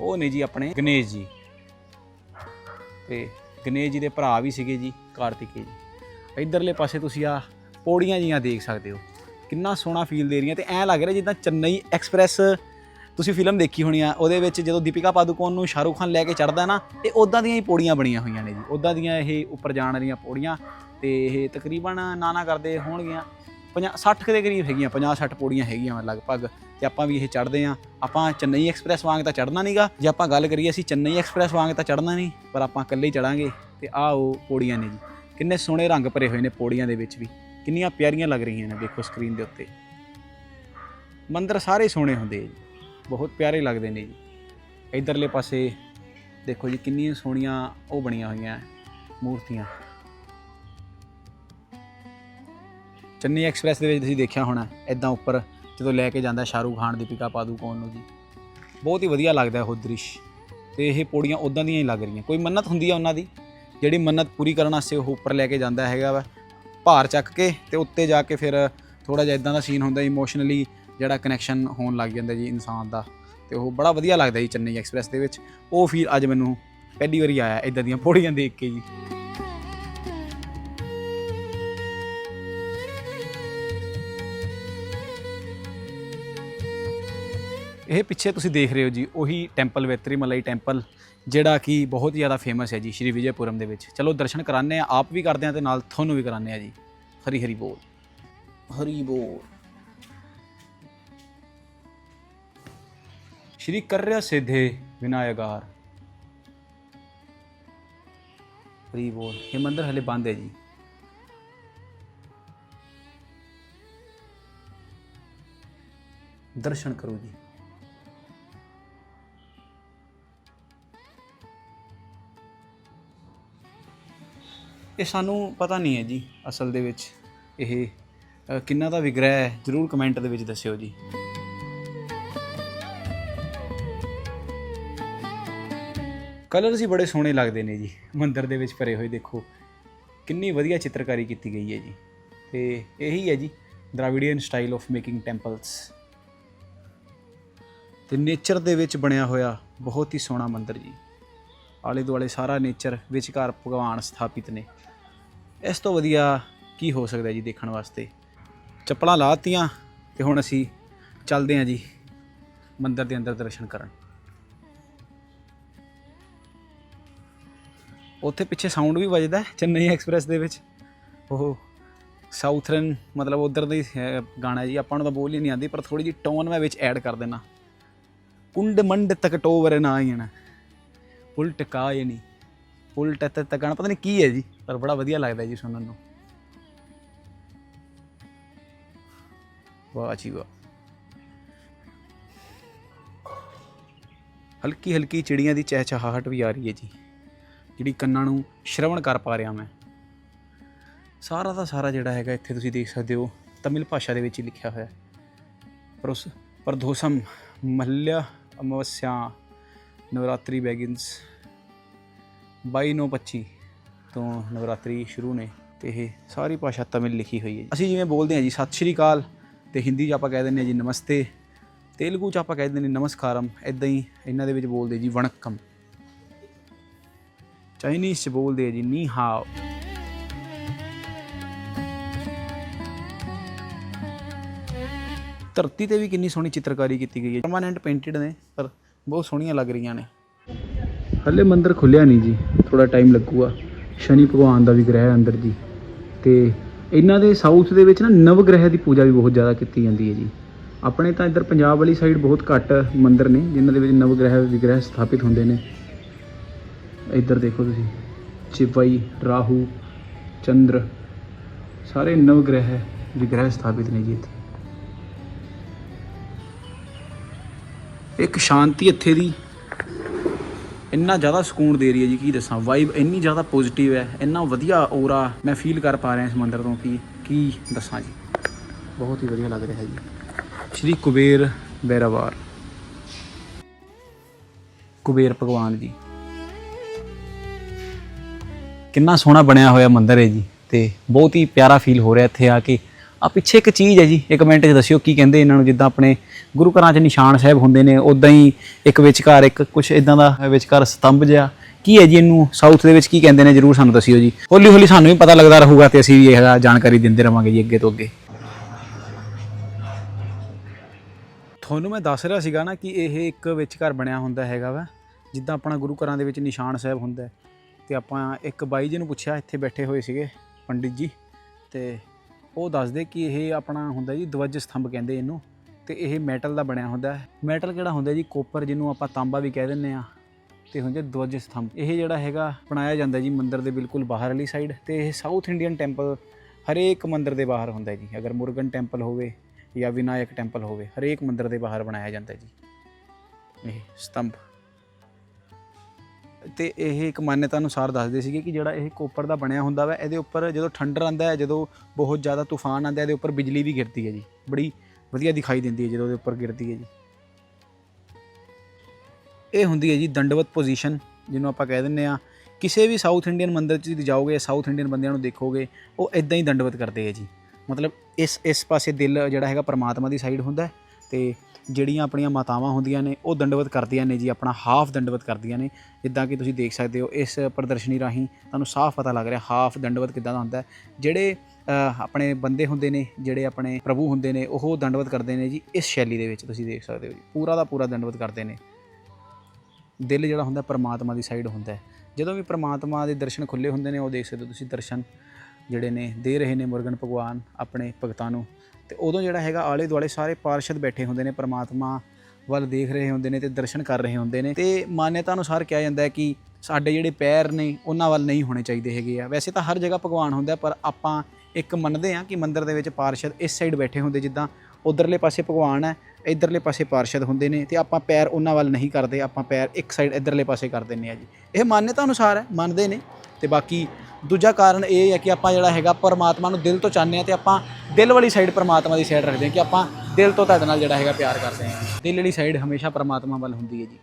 ਉਹ ਨੇ ਜੀ ਆਪਣੇ ਗਣੇਸ਼ ਜੀ। ਤੇ ਗਣੇਸ਼ ਜੀ ਦੇ ਭਰਾ ਵੀ ਸੀਗੇ ਜੀ, ਕਾਰਤਿਕੇ ਜੀ। ਇਧਰਲੇ ਪਾਸੇ ਤੁਸੀਂ ਆ ਪੌੜੀਆਂ ਜੀਆਂ ਦੇਖ ਸਕਦੇ ਹੋ। ਕਿੰਨਾ ਸੋਹਣਾ ਫੀਲ ਦੇ ਰਹੀਆਂ ਤੇ ਐਂ ਲੱਗ ਰਿਹਾ ਜਿੱਦਾਂ ਚੇਨਈ ਐਕਸਪ੍ਰੈਸ ਤੁਸੀਂ ਫਿਲਮ ਦੇਖੀ ਹੋਣੀ ਆ, ਉਹਦੇ ਵਿੱਚ ਜਦੋਂ ਦੀਪਿਕਾ ਪਾਦੂਕੋਨ ਨੂੰ ਸ਼ਾਹਰੁਖ ਖਾਨ ਲੈ ਕੇ ਚੜਦਾ ਨਾ, ਇਹ ਉਦਾਂ ਦੀਆਂ ਹੀ ਪੌੜੀਆਂ ਬਣੀਆਂ ਹੋਈਆਂ ਨੇ ਜੀ ਉਦਾਂ ਦੀਆਂ ਇਹ ਉੱਪਰ ਜਾਣ ਵਾਲੀਆਂ ਪੌੜੀਆਂ ਤੇ ਇਹ ਤਕਰੀਬਨ ਨਾ ਨਾ ਕਰਦੇ ਹੋਣਗੀਆਂ। 50 60 ਦੇ ਕਰੀਬ ਹੈਗੀਆਂ 50 60 ਪੌੜੀਆਂ ਹੈਗੀਆਂ ਵਾ ਲਗਭਗ, ਤੇ ਆਪਾਂ ਵੀ ਇਹ ਚੜ੍ਹਦੇ ਆ। ਆਪਾਂ ਚੇਨਈ ਐਕਸਪ੍ਰੈਸ ਵਾਂਗ ਤਾਂ ਚੜ੍ਹਨਾ ਨਹੀਂਗਾ ਜੇ ਆਪਾਂ ਗੱਲ ਕਰੀਏ ਅਸੀਂ ਚੇਨਈ ਐਕਸਪ੍ਰੈਸ ਵਾਂਗ ਤਾਂ ਚੜ੍ਹਨਾ ਨਹੀਂ, ਪਰ ਆਪਾਂ ਇਕੱਲੇ ਹੀ ਚੜਾਂਗੇ ਤੇ ਆਹ ਉਹ ਪੌੜੀਆਂ ਨੇ ਜੀ। ਕਿੰਨੇ ਸੋਹਣੇ ਰੰਗ ਭਰੇ ਹੋਏ ਨੇ ਪੌੜੀਆਂ ਦੇ ਵਿੱਚ ਵੀ। ਕਿੰਨੀਆਂ ਪਿਆਰੀਆਂ ਲੱਗ ਰਹੀਆਂ ਨੇ ਦੇਖੋ ਸਕਰੀਨ ਦੇ ਉੱਤੇ। ਮੰਦਰ ਸਾਰੇ ਸੋਹਣੇ ਹੁੰਦੇ ਆ ਜੀ, ਬਹੁਤ ਪਿਆਰੇ ਲੱਗਦੇ ਨੇ ਜੀ। ਇਧਰਲੇ ਪਾਸੇ ਦੇਖੋ ਜੀ ਕਿੰਨੀਆਂ ਸੋਹਣੀਆਂ ਉਹ ਬਣੀਆਂ ਹੋਈਆਂ ਮੂਰਤੀਆਂ। ਚੰਨੀ ਐਕਸਪ੍ਰੈਸ ਦੇ ਵਿੱਚ ਤੁਸੀਂ ਦੇਖਿਆ ਹੋਣਾ ਐਦਾਂ ਉੱਪਰ ਜਦੋਂ ਲੈ ਕੇ ਜਾਂਦਾ ਸ਼ਾਹਰੂਖ ਖਾਨ ਦੀਪਿਕਾ ਪਾਦੂਕੋਣ ਨੂੰ ਜੀ। ਬਹੁਤ ਹੀ ਵਧੀਆ ਲੱਗਦਾ ਉਹ ਦ੍ਰਿਸ਼। ਤੇ ਇਹ ਪੌੜੀਆਂ ਉਦਾਂ ਦੀਆਂ ਹੀ ਲੱਗ ਰਹੀਆਂ। ਕੋਈ ਮੰਨਤ ਹੁੰਦੀ ਆ ਉਹਨਾਂ ਦੀ? ਜਿਹੜੀ ਮੰਨਤ ਪੂਰੀ ਕਰਨ ਵਾਸਤੇ ਉਹ ਉੱਪਰ ਲੈ ਕੇ ਜਾਂਦਾ ਹੈਗਾ ਵਾ। ਭਾਰ ਚੱਕ ਕੇ ਤੇ ਉੱਤੇ ਜਾ ਕੇ ਫਿਰ ਥੋੜਾ ਜਿਹਾ ਇਦਾਂ ਦਾ ਸੀਨ ਹੁੰਦਾ ਇਮੋਸ਼ਨਲੀ ਜਿਹੜਾ ਕਨੈਕਸ਼ਨ ਹੋਣ ਲੱਗ ਜਾਂਦਾ ਜੀ ਇਨਸਾਨ ਦਾ ਤੇ ਉਹ ਬੜਾ ਵਧੀਆ ਲੱਗਦਾ ਜੀ ਚੇਨਈ ਐਕਸਪ੍ਰੈਸ ਦੇ ਵਿੱਚ। ਉਹ ਫੀਲ ਅੱਜ ਮੈਨੂੰ ਪਹਿਲੀ ਵਾਰੀ ਆਇਆ ਇਦਾਂ ਦੀਆਂ ਪੌੜੀਆਂ ਦੇਖ ਕੇ ਜੀ। ਇਹ ਪਿੱਛੇ ਤੁਸੀਂ ਦੇਖ ਰਹੇ ਹੋ ਜੀ ਉਹੀ ਟੈਂਪਲ ਵੇਤਰੀ ਮਲਈ ਟੈਂਪਲ ਜਿਹੜਾ ਕਿ ਬਹੁਤ ਜ਼ਿਆਦਾ ਫੇਮਸ ਹੈ ਜੀ ਸ਼੍ਰੀ ਵਿਜੇਪੁਰਮ ਦੇ ਵਿੱਚ। ਚਲੋ ਦਰਸ਼ਨ ਕਰਾਣੇ ਆ ਆਪ ਵੀ ਕਰਦੇ ਆ ਤੇ ਨਾਲ ਤੁਹਾਨੂੰ ਵੀ ਕਰਾਣੇ ਆ ਜੀ। ਹਰੀ ਹਰੀ ਬੋਲ। ਹਰੀ ਬੋਲ। ਸ਼੍ਰੀ ਕਰਰਿਆ ਸਿੱਧੇ ਵਿਨਾਇਕਾਰ ਹਰੀ ਬੋਲ। ਇਹ ਮੰਦਿਰ ਹਲੇ ਬੰਦ ਹੈ ਜੀ। ਦਰਸ਼ਨ ਕਰੋ ਜੀ। ਇਹ ਸਾਨੂੰ ਪਤਾ ਨਹੀਂ ਹੈ ਜੀ ਅਸਲ ਦੇ ਵਿੱਚ ਇਹ ਅ, ਕਿੰਨਾ ਦਾ ਵਿਗ੍ਰਹਿ ਹੈ ਜਰੂਰ ਕਮੈਂਟ ਦੇ ਵਿੱਚ ਦੱਸਿਓ ਜੀ। ਕਲਰਸ ਹੀ ਬੜੇ ਸੋਹਣੇ ਲੱਗਦੇ ਨੇ ਜੀ ਮੰਦਰ ਦੇ ਵਿੱਚ ਭਰੇ ਹੋਏ ਦੇਖੋ। ਕਿੰਨੀ ਵਧੀਆ ਚਿੱਤਰਕਾਰੀ ਕੀਤੀ ਗਈ ਹੈ ਜੀ। ਤੇ ਇਹੀ ਹੈ ਜੀ Dravidian style of making temples ਤੇ ਨੇਚਰ ਦੇ ਵਿੱਚ ਬਣਿਆ ਹੋਇਆ ਬਹੁਤ ਹੀ ਸੋਹਣਾ ਮੰਦਿਰ ਜੀ। ਆਲੇ ਦੁਆਲੇ ਸਾਰਾ ਨੇਚਰ ਵਿਚਕਾਰ ਭਗਵਾਨ ਸਥਾਪਿਤ ਨੇ। ਇਸ ਤੋਂ ਵਧੀਆ ਕੀ ਹੋ ਸਕਦਾ ਜੀ ਦੇਖਣ ਵਾਸਤੇ? ਚੱਪਲਾਂ ਲਾਤੀਆਂ ਤੇ ਹੁਣ ਅਸੀਂ ਚੱਲਦੇ ਹਾਂ ਜੀ ਮੰਦਿਰ ਦੇ ਅੰਦਰ ਦਰਸ਼ਨ ਕਰਨ। ਉੱਥੇ ਪਿੱਛੇ ਸਾਊਂਡ ਵੀ ਵੱਜਦਾ ਹੈ, ਚੇਨਈ ਐਕਸਪ੍ਰੈਸ ਦੇ ਵਿੱਚ। ਉਹ ਸਾਊਥਰਨ ਮਤਲਬ ਉਧਰ ਦਾ ਗਾਣਾ ਜੀ ਆਪਾਂ ਨੂੰ ਤਾਂ ਬੋਲ ਹੀ ਨਹੀਂ ਆਉਂਦੀ ਪਰ ਥੋੜੀ ਜਿਹੀ ਟੋਨ ਮੈਂ ਵਿੱਚ ਐਡ ਕਰ ਦੇਣਾ ਕੁੰਡ ਮੰਡ ਤੱਕ ਟੋਵਰ ਨਾ ਹੀ ਨਾ ਉਲਟ ਕਾਇ ਨਹੀਂ ਉਲਟ ਤੱਕ ਗਾਣਾ ਪਤਾ ਨਹੀਂ ਕੀ ਹੈ ਜੀ। ਪਰ ਬੜਾ ਵਧੀਆ ਲੱਗਦਾ ਜੀ ਸੁਣਨ ਨੂੰ। ਵਾਹ ਜੀ ਵਾਹ। ਹਲਕੀ ਹਲਕੀ ਚਿੜੀਆਂ ਦੀ ਚਹਿਚਹਾਹਟ ਵੀ ਆ ਰਹੀ ਹੈ ਜੀ। ਜਿਹੜੀ ਕੰਨਾਂ ਨੂੰ ਸ਼ਰਵਣ ਕਰ ਪਾ ਰਿਹਾ ਮੈਂ। ਸਾਰਾ ਦਾ ਸਾਰਾ ਜਿਹੜਾ ਹੈਗਾ ਇੱਥੇ ਤੁਸੀਂ ਦੇਖ ਸਕਦੇ ਹੋ, ਤਮਿਲ ਭਾਸ਼ਾ ਦੇ ਵਿੱਚ ਹੀ ਲਿਖਿਆ ਹੋਇਆ ਹੈ। ਪਰਸ ਪ੍ਰਦੋਸਮ ਮਹੱਲਿਆ ਅਮਵਸਿਆ ਨਵਰਾਤਰੀ ਬੈਗਿੰਸ 22/9/25 ਤੋਂ ਨਵਰਾਤਰੀ ਸ਼ੁਰੂ ਨੇ ਤੇ ਇਹ ਸਾਰੀ ਭਾਸ਼ਾ ਤਮਿਲ ਲਿਖੀ ਹੋਈ ਹੈ ਜੀ। ਅਸੀਂ ਜਿਵੇਂ ਬੋਲਦੇ ਹਾਂ ਜੀ ਸਤਿ ਸ਼੍ਰੀ ਅਕਾਲ ਤੇ ਹਿੰਦੀ 'ਚ ਆਪਾਂ ਕਹਿ ਦਿੰਦੇ ਹਾਂ ਜੀ ਨਮਸਤੇ ਤੇਲਗੂ 'ਚ ਆਪਾਂ ਕਹਿ ਦਿੰਦੇ ਨੇ ਨਮਸਕਾਰਮ ਇਦਾਂ ਹੀ ਇਹਨਾਂ ਦੇ ਵਿੱਚ ਬੋਲਦੇ ਜੀ ਵਣਕਮ। ਚਾਈਨੀਜ਼ 'ਚ ਬੋਲਦੇ ਆ ਜੀ ਨੀ ਹਾਓ। ਧਰਤੀ ਤੇ ਵੀ ਕਿੰਨੀ ਸੋਹਣੀ ਚਿੱਤਰਕਾਰੀ ਕੀਤੀ ਗਈ ਹੈ। ਪਰਮਾਨੈਂਟ ਪੇਂਟਡ ਨੇ ਪਰ ਬਹੁਤ ਸੋਹਣੀਆਂ ਲੱਗ ਰਹੀਆਂ ਨੇ। ਹਲੇ ਮੰਦਿਰ ਖੁੱਲਿਆ ਨਹੀਂ ਜੀ ਥੋੜਾ ਟਾਈਮ ਲੱਗੂਗਾ। ਸ਼ਨੀ ਭਗਵਾਨ ਦਾ ਵੀ ਗ੍ਰਹਿ ਹੈ ਅੰਦਰ ਜੀ। ਤੇ ਇਹਨਾਂ ਦੇ ਸਾਊਥ ਦੇ ਵਿੱਚ ਨਾ ਨਵ ਗ੍ਰਹਿ ਦੀ ਪੂਜਾ ਵੀ ਬਹੁਤ ਜ਼ਿਆਦਾ ਕੀਤੀ ਜਾਂਦੀ ਹੈ ਜੀ। ਆਪਣੇ ਤਾਂ ਇੱਧਰ ਪੰਜਾਬ ਵਾਲੀ ਸਾਈਡ ਬਹੁਤ ਘੱਟ ਮੰਦਿਰ ਨੇ, ਜਿਨ੍ਹਾਂ ਦੇ ਵਿੱਚ ਨਵ ਗ੍ਰਹਿ ਵਿਗ੍ਰਹਿ ਸਥਾਪਿਤ ਹੁੰਦੇ ਨੇ। ਇੱਧਰ ਦੇਖੋ ਤੁਸੀਂ ਚਿਪਈ ਰਾਹੂ, ਚੰਦਰ, ਸਾਰੇ ਨਵ ਗ੍ਰਹਿ ਵਿਗ੍ਰਹਿ ਸਥਾਪਿਤ ਨੇ ਜੀ ਇੱਥੇ। ਇੱਕ ਸ਼ਾਂਤੀ ਇੱਥੇ ਦੀ ਇੰਨਾ ਜ਼ਿਆਦਾ ਸਕੂਨ ਦੇ ਰਹੀ ਹੈ ਜੀ, ਕੀ ਦੱਸਾਂ? ਵਾਈਬ ਇੰਨੀ ਜ਼ਿਆਦਾ ਪੋਜ਼ਿਟਿਵ ਹੈ, ਇੰਨਾ ਵਧੀਆ ਔਰਾ ਮੈਂ ਫੀਲ ਕਰ ਪਾ ਰਿਹਾ ਇਸ ਮੰਦਿਰ ਤੋਂ ਕਿ ਕੀ ਦੱਸਾਂ ਜੀ? ਬਹੁਤ ਹੀ ਵਧੀਆ ਲੱਗ ਰਿਹਾ ਜੀ। ਸ਼੍ਰੀ ਕੁਬੇਰ ਬੈਰਾਵਾਰ। ਕੁਬੇਰ ਭਗਵਾਨ ਜੀ। ਕਿੰਨਾ ਸੋਹਣਾ ਬਣਿਆ ਹੋਇਆ ਮੰਦਿਰ ਹੈ ਜੀ ਤੇ ਬਹੁਤ ਹੀ ਪਿਆਰਾ ਫੀਲ ਹੋ ਰਿਹਾ ਇੱਥੇ ਆ ਕੇ। ਆ ਪਿੱਛੇ ਇੱਕ ਚੀਜ਼ ਹੈ ਜੀ ਇੱਕ ਮਿੰਟ 'ਚ ਦੱਸਿਓ ਕੀ ਕਹਿੰਦੇ ਇਹਨਾਂ ਨੂੰ, ਜਿੱਦਾਂ ਆਪਣੇ ਗੁਰੂ ਘਰਾਂ 'ਚ ਨਿਸ਼ਾਨ ਸਾਹਿਬ ਹੁੰਦੇ ਨੇ ਉਦਾਂ ਹੀ ਇੱਕ ਵਿਚਕਾਰ ਇੱਕ ਕੁਝ ਇਦਾਂ ਦਾ ਵਿਚਕਾਰ ਸਤੰਭ ਜਿਹਾ। ਕੀ ਹੈ ਜੀ ਇਹਨੂੰ ਸਾਊਥ ਦੇ ਵਿੱਚ ਕੀ ਕਹਿੰਦੇ ਨੇ, ਜਰੂਰ ਸਾਨੂੰ ਦੱਸਿਓ ਜੀ। ਹੌਲੀ ਹੌਲੀ ਸਾਨੂੰ ਵੀ ਪਤਾ ਲੱਗਦਾ ਰਹੂਗਾ ਤੇ ਅਸੀਂ ਵੀ ਇਹ ਜਾਣਕਾਰੀ ਦਿੰਦੇ ਰਵਾਂਗੇ ਜੀ ਅੱਗੇ ਤੋਂ ਅੱਗੇ। ਤੁਹਾਨੂੰ ਮੈਂ ਦੱਸ ਰਿਹਾ ਸੀਗਾ ਨਾ ਕਿ ਇਹ ਇੱਕ ਵਿਚਕਾਰ ਬਣਿਆ ਹੁੰਦਾ ਹੈਗਾ ਵਾ, ਜਿੱਦਾਂ ਆਪਣਾ ਗੁਰੂ ਘਰਾਂ ਦੇ ਵਿੱਚ ਨਿਸ਼ਾਨ ਸਾਹਿਬ ਹੁੰਦਾ ਹੈ। ਤੇ ਆਪਾਂ ਇੱਕ ਬਾਈ ਜੀ ਨੂੰ ਪੁੱਛਿਆ, ਇੱਥੇ ਬੈਠੇ ਹੋਏ ਸੀਗੇ ਪੰਡਿਤ ਜੀ, ਤੇ ਉਹ ਦੱਸਦੇ ਕਿ ਇਹ ਆਪਣਾ ਹੁੰਦਾ ਜੀ ਦਵਜ ਸਤੰਭ ਕਹਿੰਦੇ ਇਹਨੂੰ, ਤੇ ਇਹ ਮੈਟਲ ਦਾ ਬਣਿਆ ਹੁੰਦਾ ਹੈ। ਮੈਟਲ ਕਿਹੜਾ ਹੁੰਦਾ ਜੀ? ਕੋਪਰ ਜਿਹਨੂੰ ਆਪਾਂ ਤਾਂਬਾ ਵੀ ਕਹਿ ਦਿੰਦੇ ਆ ਤੇ ਹੁੰਦੇ ਦਵਜ ਸਤੰਭ ਇਹ ਜਿਹੜਾ ਹੈਗਾ ਬਣਾਇਆ ਜਾਂਦਾ ਜੀ ਮੰਦਿਰ ਦੇ ਬਿਲਕੁਲ ਬਾਹਰਲੀ ਸਾਈਡ ਤੇ ਇਹ ਸਾਊਥ ਇੰਡੀਅਨ ਟੈਂਪਲ ਹਰੇਕ ਮੰਦਿਰ ਦੇ ਬਾਹਰ ਹੁੰਦਾ ਜੀ। ਅਗਰ ਮੁਰਗਨ ਟੈਂਪਲ ਹੋਵੇ ਜਾਂ ਵਿਨਾਇਕ ਟੈਂਪਲ ਹੋਵੇ, ਹਰੇਕ ਮੰਦਿਰ ਦੇ ਬਾਹਰ ਬਣਾਇਆ ਜਾਂਦਾ ਜੀ। ਇਹ ਸਤੰਭ ਤੇ ਇਹ ਇੱਕ ਮਾਨਤਾ ਅਨੁਸਾਰ ਦੱਸਦੇ ਸੀਗੇ ਕਿ ਜਿਹੜਾ ਇਹ ਕੋਪਰ ਦਾ ਬਣਿਆ ਹੁੰਦਾ ਵਾ, ਇਹਦੇ ਉੱਪਰ ਜਦੋਂ ਠੰਡਰ ਆਂਦਾ ਹੈ, ਜਦੋਂ ਬਹੁਤ ਜ਼ਿਆਦਾ ਤੂਫਾਨ ਆਂਦਾ ਹੈ, ਇਹਦੇ ਉੱਪਰ ਬਿਜਲੀ ਵੀ ਗਿਰਦੀ ਹੈ ਜੀ। ਬੜੀ ਵਧੀਆ ਦਿਖਾਈ ਦਿੰਦੀ ਹੈ ਜਦੋਂ ਉਹਦੇ ਉੱਪਰ ਗਿਰਦੀ ਹੈ ਜੀ। ਇਹ ਹੁੰਦੀ ਹੈ ਜੀ ਦੰਡਵਤ ਪੋਜੀਸ਼ਨ ਜਿਹਨੂੰ ਆਪਾਂ ਕਹਿ ਦਿੰਨੇ ਆ ਕਿਸੇ ਵੀ ਸਾਊਥ ਇੰਡੀਅਨ ਮੰਦਿਰ 'ਚ ਤੁਸੀਂ ਜਾਓਗੇ ਸਾਊਥ ਇੰਡੀਅਨ ਬੰਦਿਆਂ ਨੂੰ ਦੇਖੋਗੇ, ਉਹ ਇਦਾਂ ਹੀ ਦੰਡਵਤ ਕਰਦੇ ਹੈ ਜੀ। ਮਤਲਬ ਇਸ ਇਸ ਪਾਸੇ ਦਿਲ ਜਿਹੜਾ ਹੈਗਾ ਪਰਮਾਤਮਾ ਦੀ ਸਾਈਡ ਹੁੰਦਾ ਹੈ ਤੇ ਜਿਹੜੀਆਂ ਆਪਣੀਆਂ ਮਾਤਾਵਾਂ ਹੁੰਦੀਆਂ ਨੇ, ਉਹ ਦੰਡਵਤ ਕਰਦੀਆਂ ਨੇ ਜੀ, ਆਪਣਾ ਹਾਫ ਦੰਡਵਤ ਕਰਦੀਆਂ ਨੇ। ਜਿੱਦਾਂ ਕਿ ਤੁਸੀਂ ਦੇਖ ਸਕਦੇ ਹੋ, ਇਸ ਪ੍ਰਦਰਸ਼ਨੀ ਰਾਹੀਂ ਤੁਹਾਨੂੰ ਸਾਫ਼ ਪਤਾ ਲੱਗ ਰਿਹਾ ਹਾਫ ਦੰਡਵਤ ਕਿੱਦਾਂ ਦਾ ਹੁੰਦਾ ਜਿਹੜੇ ਆਪਣੇ ਬੰਦੇ ਹੁੰਦੇ ਨੇ, ਜਿਹੜੇ ਆਪਣੇ ਪ੍ਰਭੂ ਹੁੰਦੇ ਨੇ, ਉਹ ਦੰਡਵਤ ਕਰਦੇ ਨੇ ਜੀ, ਇਸ ਸ਼ੈਲੀ ਦੇ ਵਿੱਚ ਤੁਸੀਂ ਦੇਖ ਸਕਦੇ ਹੋ ਜੀ। ਪੂਰਾ ਦਾ ਪੂਰਾ ਦੰਡਵਤ ਕਰਦੇ ਨੇ। ਦਿਲ ਜਿਹੜਾ ਹੁੰਦਾ, ਪਰਮਾਤਮਾ ਦੀ ਸਾਈਡ ਹੁੰਦਾ ਜਦੋਂ ਵੀ ਪਰਮਾਤਮਾ ਦੇ ਦਰਸ਼ਨ ਖੁੱਲੇ ਹੁੰਦੇ ਨੇ, ਉਹ ਦੇਖ ਸਕਦੇ ਹੋ ਤੁਸੀਂ ਦਰਸ਼ਨ। ਜਿਹੜੇ ਨੇ, ਦੇ ਰਹੇ ਨੇ ਮੁਰਗਨ ਭਗਵਾਨ ਆਪਣੇ ਭਗਤਾਂ ਨੂੰ। ਤੇ ਉਦੋਂ ਜਿਹੜਾ ਹੈਗਾ ਆਲੇ ਦੁਆਲੇ ਸਾਰੇ ਪਾਰਸ਼ਦ ਬੈਠੇ ਹੁੰਦੇ ਨੇ, ਪਰਮਾਤਮਾ ਵੱਲ ਦੇਖ ਰਹੇ ਹੁੰਦੇ ਨੇ ਤੇ ਦਰਸ਼ਨ ਕਰ ਰਹੇ ਹੁੰਦੇ ਨੇ। ਤੇ ਮਾਨਯਤਾ ਅਨੁਸਾਰ ਕਿਹਾ ਜਾਂਦਾ ਹੈ ਕਿ ਸਾਡੇ ਜਿਹੜੇ ਪੈਰ ਨੇ, ਉਹਨਾਂ ਵੱਲ ਨਹੀਂ ਹੋਣੇ ਚਾਹੀਦੇ ਹੈਗੇ ਆ। ਵੈਸੇ ਤਾਂ ਹਰ ਜਗ੍ਹਾ ਭਗਵਾਨ ਹੁੰਦਾ, ਪਰ ਆਪਾਂ ਇੱਕ ਮੰਨਦੇ ਆ ਕਿ ਮੰਦਿਰ ਦੇ ਵਿੱਚ ਪਾਰਸ਼ਦ ਇਸ ਸਾਈਡ ਬੈਠੇ ਹੁੰਦੇ, ਜਿੱਦਾਂ ਉਧਰਲੇ ਪਾਸੇ ਭਗਵਾਨ ਹੈ, ਇਧਰਲੇ ਪਾਸੇ ਪਾਰਸ਼ਦ ਹੁੰਦੇ ਨੇ ਤੇ ਆਪਾਂ ਪੈਰ ਉਹਨਾਂ ਵੱਲ ਨਹੀਂ ਕਰਦੇ, ਆਪਾਂ ਪੈਰ ਇੱਕ ਸਾਈਡ ਇਧਰਲੇ ਪਾਸੇ ਕਰ ਦਿੰਨੇ ਆ ਜੀ। ਇਹ ਮਾਨਯਤਾ ਅਨੁਸਾਰ ਹੈ, ਮੰਨਦੇ ਨੇ। ਤੇ ਬਾਕੀ ਦੂਜਾ ਕਾਰਨ ਇਹ ਹੈ ਕਿ ਆਪਾਂ ਜਿਹੜਾ ਹੈਗਾ ਪਰਮਾਤਮਾ ਨੂੰ ਦਿਲ ਤੋਂ ਚਾਹੁੰਦੇ ਆ ਤੇ ਆਪਾਂ ਦਿਲ ਵਾਲੀ ਸਾਈਡ ਪਰਮਾਤਮਾ ਦੀ ਸਾਈਡ ਰੱਖਦੇ ਆ ਕਿ ਆਪਾਂ ਦਿਲ ਤੋਂ ਤੁਹਾਡੇ ਨਾਲ ਜਿਹੜਾ ਹੈਗਾ ਪਿਆਰ ਕਰਦੇ ਆ ਦਿਲ ਵਾਲੀ ਸਾਈਡ ਹਮੇਸ਼ਾ ਪਰਮਾਤਮਾ ਵੱਲ ਹੁੰਦੀ ਹੈ ਜੀ।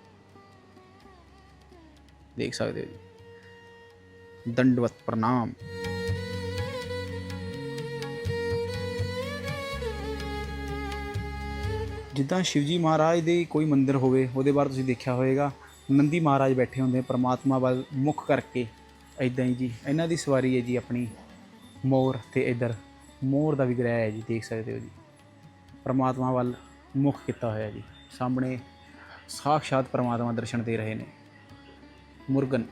ਦੇਖ ਸਕਦੇ ਹੋ ਜੀ। ਦੰਡਵਤ ਪ੍ਰਣਾਮ। ਜਿੱਦਾਂ ਸ਼ਿਵਜੀ ਮਹਾਰਾਜ ਦੇ ਕੋਈ ਮੰਦਿਰ ਹੋਵੇ, ਉਹਦੇ ਬਾਰੇ ਤੁਸੀਂ ਦੇਖਿਆ ਹੋਵੇਗਾ। ਨੰਦੀ ਮਹਾਰਾਜ ਬੈਠੇ ਹੁੰਦੇ ਪਰਮਾਤਮਾ ਵੱਲ ਮੁਖ ਕਰਕੇ। ਐਦਾਂ ਹੀ ਜੀ, ਇਹਨਾਂ ਦੀ ਸਵਾਰੀ ਹੈ ਜੀ ਆਪਣੀ ਮੋਰ ਤੇ ਇਧਰ। ਮੋਰ ਦਾ ਵਿਗ੍ਰਹਿ ਹੈ ਜੀ, ਦੇਖ ਸਕਦੇ ਹੋ ਜੀ। ਪਰਮਾਤਮਾ ਵੱਲ ਮੁਖ ਕੀਤਾ ਹੋਇਆ ਜੀ। ਸਾਹਮਣੇ ਸਾਖਸ਼ਾਤ ਪਰਮਾਤਮਾ ਦਰਸ਼ਨ ਦੇ ਰਹੇ ਨੇ। ਮੁਰਗਨ,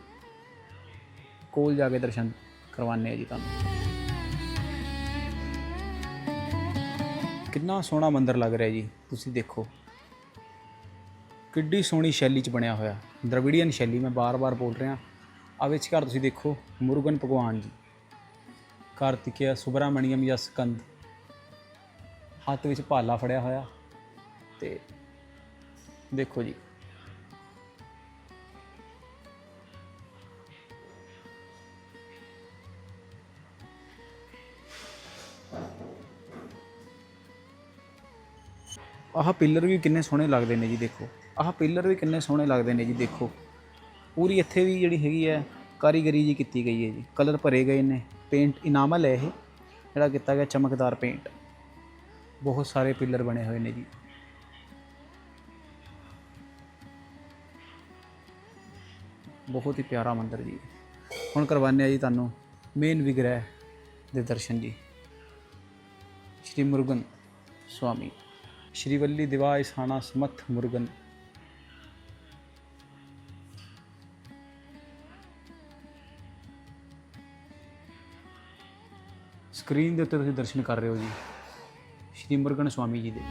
ਕੋਲ ਜਾ ਕੇ ਦਰਸ਼ਨ ਕਰਵਾਉਂਦੇ ਆ ਜੀ ਤੁਹਾਨੂੰ। ਕਿੰਨਾ ਸੋਹਣਾ ਮੰਦਿਰ ਲੱਗ ਰਿਹਾ ਜੀ, ਤੁਸੀਂ ਦੇਖੋ। ਕਿੱਡੀ ਸੋਹਣੀ ਸ਼ੈਲੀ ਚ ਬਣਿਆ ਹੋਇਆ। ਦਰਵਿੜੀਅਨ ਸ਼ੈਲੀ, ਮੈਂ ਬਾਰ-ਬਾਰ ਬੋਲ ਰਿਹਾ। ਆ ਵਿਚਕਾਰ ਤੁਸੀਂ ਦੇਖੋ, ਮੁਰਗਨ ਭਗਵਾਨ ਜੀ। ਕਾਰਤਿਕੇయ ਸੁਬਰਾਮਣੀਅਮ ਜਾਂ ਸਕੰਦ। ਹੱਥ ਵਿੱਚ ਭਾਲਾ ਫੜਿਆ ਹੋਇਆ। ਤੇ ਦੇਖੋ ਜੀ। ਆਹ ਪਿੱਲਰ ਵੀ ਕਿੰਨੇ ਸੋਹਣੇ ਲੱਗਦੇ ਨੇ ਜੀ, ਦੇਖੋ। ਆਹ ਪਿੱਲਰ ਵੀ ਕਿੰਨੇ ਸੋਹਣੇ ਲੱਗਦੇ ਨੇ ਜੀ, ਦੇਖੋ। ਪੂਰੀ ਇੱਥੇ ਵੀ ਜਿਹੜੀ ਹੈਗੀ ਹੈ ਕਾਰੀਗਰੀ ਜੀ ਕੀਤੀ ਗਈ ਹੈ ਜੀ। ਕਲਰ ਭਰੇ ਗਏ ਨੇ ਪੇਂਟ ਇਨਾਮਲ ਹੈ ਇਹ, ਜਿਹੜਾ ਕੀਤਾ ਗਿਆ ਚਮਕਦਾਰ ਪੇਂਟ ਬਹੁਤ ਸਾਰੇ ਪਿੱਲਰ ਬਣੇ ਹੋਏ ਨੇ ਜੀ। ਬਹੁਤ ਹੀ ਪਿਆਰਾ ਮੰਦਿਰ ਜੀ। ਹੁਣ ਕਰਵਾਉਂਦੇ ਆ ਜੀ ਤੁਹਾਨੂੰ ਮੇਨ ਵਿਗ੍ਰਹਿ ਦੇ ਦਰਸ਼ਨ ਜੀ। ਸ਼੍ਰੀ ਮੁਰਗਨ ਸੁਆਮੀ ਸ਼੍ਰੀਵੱਲੀ ਦਿਵਾਇ ਸਾਣਾ ਸਮਥ ਮੁਰਗਨ। ਸਕਰੀਨ ਦੇ ਉੱਤੇ ਤੁਸੀਂ ਦਰਸ਼ਨ ਕਰ ਰਹੇ ਹੋ ਜੀ। ਸ਼੍ਰੀ ਮੁਰਗਨ ਸਵਾਮੀ ਜੀ ਦੇ।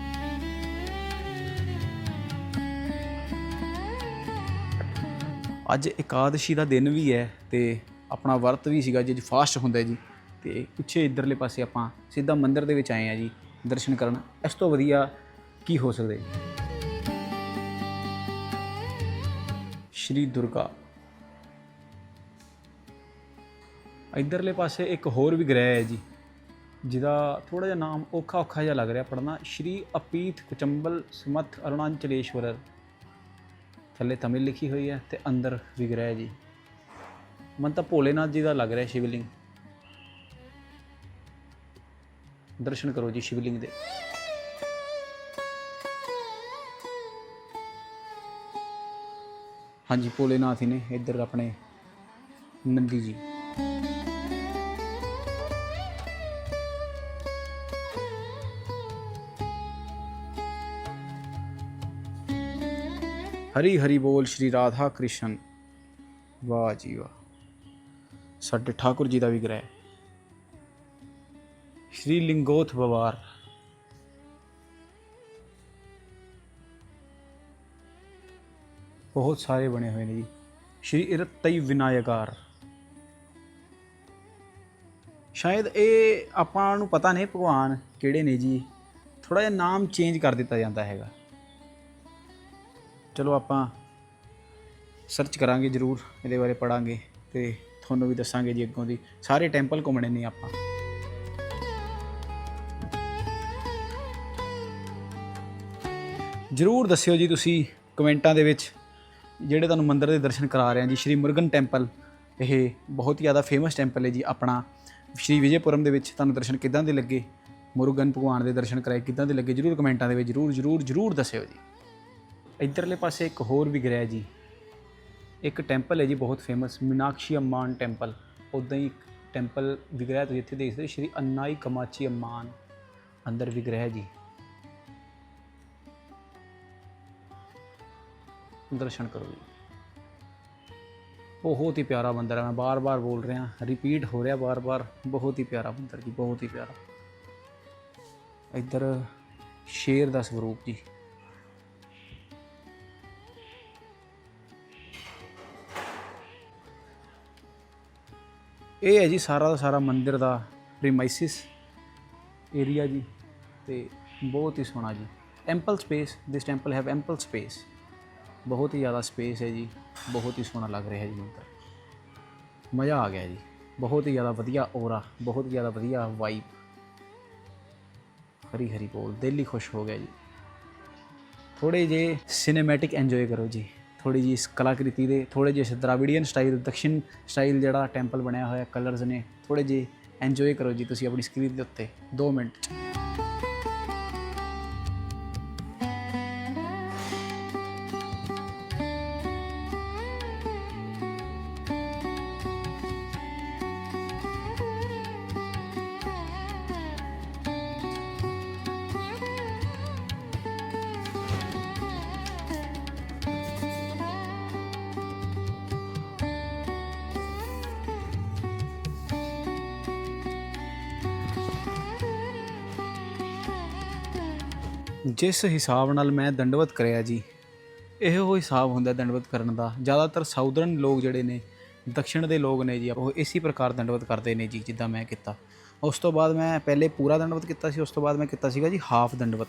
ਅੱਜ ਇਕਾਦਸ਼ੀ ਦਾ ਦਿਨ ਵੀ ਹੈ ਤੇ ਆਪਣਾ ਵਰਤ ਵੀ ਸੀਗਾ ਜੀ ਅੱਜ ਫਾਸਟ ਹੁੰਦਾ ਜੀ। ਤੇ ਪਿੱਛੇ ਇਧਰਲੇ ਪਾਸੇ ਆਪਾਂ ਸਿੱਧਾ ਮੰਦਿਰ ਦੇ ਵਿੱਚ ਆਏ ਆ ਜੀ, ਦਰਸ਼ਨ ਕਰਨ। ਇਸ ਤੋਂ ਵਧੀਆ ਕੀ ਹੋ ਸਕਦਾ ਸ਼੍ਰੀ ਦੁਰਗਾ। ਇਧਰਲੇ ਪਾਸੇ ਇੱਕ ਹੋਰ ਵੀ ਗ੍ਰਹਿ ਹੈ ਜੀ। ਜਿਹਦਾ ਥੋੜਾ ਜਿਹਾ ਨਾਮ ਔਖਾ ਔਖਾ ਜਿਹਾ ਲੱਗ ਰਿਹਾ ਪੜਨਾ ਸ਼੍ਰੀ ਅਪੀਤ ਕੁਚੰਬਲ ਸਮਤ ਅਰੁਣਾਚਲੇਸ਼ਵਰਰ ਥੱਲੇ ਤਮਿਲ ਲਿਖੀ ਹੋਈ ਹੈ ਤੇ ਅੰਦਰ ਵਿਗ੍ਰਹਿ ਜੀ। ਮਨ ਤਾਂ ਭੋਲੇਨਾਥ ਜੀ ਦਾ ਲੱਗ ਰਿਹਾ ਸ਼ਿਵਲਿੰਗ। ਦਰਸ਼ਨ ਕਰੋ ਜੀ ਸ਼ਿਵਲਿੰਗ ਦੇ। ਹਾਂਜੀ, ਭੋਲੇਨਾਥ ਹੀ ਨੇ ਇੱਧਰ ਆਪਣੇ ਨੰਦੀ ਜੀ। ਹਰੀ ਹਰੀ ਬੋਲ ਸ਼੍ਰੀ ਰਾਧਾ ਕ੍ਰਿਸ਼ਨ। ਵਾਹ ਜੀ ਵਾਹ। ਸਾਡੇ ਠਾਕੁਰ ਜੀ ਦਾ ਵੀ ਗ੍ਰਹਿ। ਸ਼੍ਰੀ ਲਿੰਗੋਥ ਬਵਾਰ। ਬਹੁਤ ਸਾਰੇ ਬਣੇ ਹੋਏ ਨੇ ਜੀ। ਸ਼੍ਰੀ ਇਰਤਈ ਵਿਨਾਇਕਾਰ। ਸ਼ਾਇਦ ਇਹ ਆਪਾਂ ਨੂੰ ਪਤਾ ਨਹੀਂ ਭਗਵਾਨ ਕਿਹੜੇ ਨੇ ਜੀ। ਥੋੜਾ ਜਿਹਾ ਨਾਮ ਚੇਂਜ ਕਰ ਦਿੱਤਾ ਜਾਂਦਾ ਹੈਗਾ। ਚਲੋ ਆਪਾਂ ਸਰਚ ਕਰਾਂਗੇ ਜ਼ਰੂਰ, ਇਹਦੇ ਬਾਰੇ ਪੜਾਂਗੇ ਤੇ ਤੁਹਾਨੂੰ ਵੀ ਦੱਸਾਂਗੇ ਜੀ ਅੱਗੋਂ ਦੀ। ਸਾਰੇ ਟੈਂਪਲ ਘੁੰਮਣੇ ਨੇ ਆਪਾਂ। ਜ਼ਰੂਰ ਦੱਸਿਓ ਜੀ ਤੁਸੀਂ ਕਮੈਂਟਾਂ ਦੇ ਵਿੱਚ ਜਿਹੜੇ ਤੁਹਾਨੂੰ ਮੰਦਿਰ ਦੇ ਦਰਸ਼ਨ ਕਰਾ ਰਹੇ ਹਾਂ ਜੀ। ਸ਼੍ਰੀ ਮੁਰਗਨ ਟੈਂਪਲ ਇਹ ਬਹੁਤ ਹੀ ਜ਼ਿਆਦਾ ਫੇਮਸ ਟੈਂਪਲ ਹੈ ਜੀ ਆਪਣਾ। ਸ਼੍ਰੀ ਵਿਜੇਪੁਰਮ ਦੇ ਵਿੱਚ ਤੁਹਾਨੂੰ ਦਰਸ਼ਨ ਕਿੱਦਾਂ ਦੇ ਲੱਗੇ? ਮੁਰਗਨ ਭਗਵਾਨ ਦੇ ਦਰਸ਼ਨ ਕਰਾਏ ਕਿੱਦਾਂ ਦੇ ਲੱਗੇ? ਜ਼ਰੂਰ ਕਮੈਂਟਾਂ ਦੇ ਵਿੱਚ ਜ਼ਰੂਰ ਜ਼ਰੂਰ ਜ਼ਰੂਰ ਦੱਸਿਓ ਜੀ। ਇੱਧਰਲੇ ਪਾਸੇ ਇੱਕ ਹੋਰ ਵੀ ਗ੍ਰਹਿ ਜੀ। ਇੱਕ ਟੈਂਪਲ ਹੈ ਜੀ, ਬਹੁਤ ਫੇਮਸ ਮੀਨਾਕਸ਼ੀ ਅੰਮਾਨ ਟੈਂਪਲ। ਉਦਾਂ ਹੀ ਇੱਕ ਟੈਂਪਲ ਵਿਗ੍ਰਹਿ ਤੁਸੀਂ ਇੱਥੇ ਦੇਖ ਸਕਦੇ ਹੋ, ਸ਼੍ਰੀ ਅੰਨਾਈ ਕਮਾਚੀ ਅੰਮਾਨ ਅੰਦਰ ਵਿਗ੍ਰਹਿ ਜੀ। ਦਰਸ਼ਨ ਕਰੋ ਜੀ। ਬਹੁਤ ਹੀ ਪਿਆਰਾ ਮੰਦਿਰ ਹੈ, ਮੈਂ ਬਾਰ-ਬਾਰ ਬੋਲ ਰਿਹਾ ਰਿਪੀਟ ਹੋ ਰਿਹਾ ਬਾਰ-ਬਾਰ। ਬਹੁਤ ਹੀ ਪਿਆਰਾ ਮੰਦਿਰ ਜੀ, ਬਹੁਤ ਹੀ ਪਿਆਰਾ। ਇੱਧਰ ਸ਼ੇਰ ਦਾ ਸਰੂਪ ਜੀ। ਇਹ ਹੈ ਜੀ ਸਾਰਾ ਦਾ ਸਾਰਾ ਮੰਦਿਰ ਦਾ ਪ੍ਰੀਮਾਈਸਿਸ ਏਰੀਆ ਜੀ ਤੇ ਬਹੁਤ ਹੀ ਸੋਹਣਾ ਜੀ। Ample space this temple have ample space ਬਹੁਤ ਹੀ ਜ਼ਿਆਦਾ ਸਪੇਸ ਹੈ ਜੀ। ਬਹੁਤ ਹੀ ਸੋਹਣਾ ਲੱਗ ਰਿਹਾ ਜੀ ਮੰਦਿਰ। ਮਜ਼ਾ ਆ ਗਿਆ ਜੀ। ਬਹੁਤ ਹੀ ਜ਼ਿਆਦਾ ਵਧੀਆ ਔਰਾ ਬਹੁਤ ਹੀ ਜ਼ਿਆਦਾ ਵਧੀਆ ਵਾਈਬ ਹਰੀ ਹਰੀ ਬੋਲ, ਦਿਲ ਹੀ ਖੁਸ਼ ਹੋ ਗਿਆ ਜੀ। ਥੋੜੇ ਜੇ ਸਿਨੇਮੈਟਿਕ ਐਂਜੋਏ ਕਰੋ ਜੀ। ਥੋੜੀ ਜੀ ਇਸ ਕਲਾਕ੍ਰਿਤੀ ਦੇ ਥੋੜੇ ਜਿਹੇ ਦਰਾਵਿਡੀਅਨ ਸਟਾਈਲ ਦਕਸ਼ਿਨ ਸਟਾਈਲ ਜਿਹੜਾ ਟੈਂਪਲ ਬਣਿਆ ਹੋਇਆ ਕਲਰਸ ਨੇ ਥੋੜੇ ਜਿਹੇ ਐਂਜੋਏ ਕਰੋ ਜੀ ਤੁਸੀਂ ਆਪਣੀ ਸਕਰੀਨ ਦੇ ਉੱਤੇ 2 ਮਿੰਟ। ਜਿਸ ਹਿਸਾਬ ਨਾਲ ਮੈਂ ਦੰਡਵਤ ਕਰਿਆ ਜੀ, ਇਹੋ ਹਿਸਾਬ ਹੁੰਦਾ ਦੰਡਵਤ ਕਰਨ ਦਾ। ਜ਼ਿਆਦਾਤਰ ਸਾਊਦਰਨ ਲੋਕ ਜਿਹੜੇ ਨੇ, ਦਕਸ਼ਣ ਦੇ ਲੋਕ ਨੇ ਜੀ, ਉਹ ਇਸੇ ਪ੍ਰਕਾਰ ਦੰਡਵਤ ਕਰਦੇ ਨੇ ਜੀ, ਜਿੱਦਾਂ ਮੈਂ ਕੀਤਾ। ਉਸ ਤੋਂ ਬਾਅਦ ਮੈਂ ਪਹਿਲੇ ਪੂਰਾ ਦੰਡਵਤ ਕੀਤਾ ਸੀ, ਉਸ ਤੋਂ ਬਾਅਦ ਮੈਂ ਕੀਤਾ ਸੀਗਾ ਜੀ ਹਾਫ ਦੰਡਵਤ।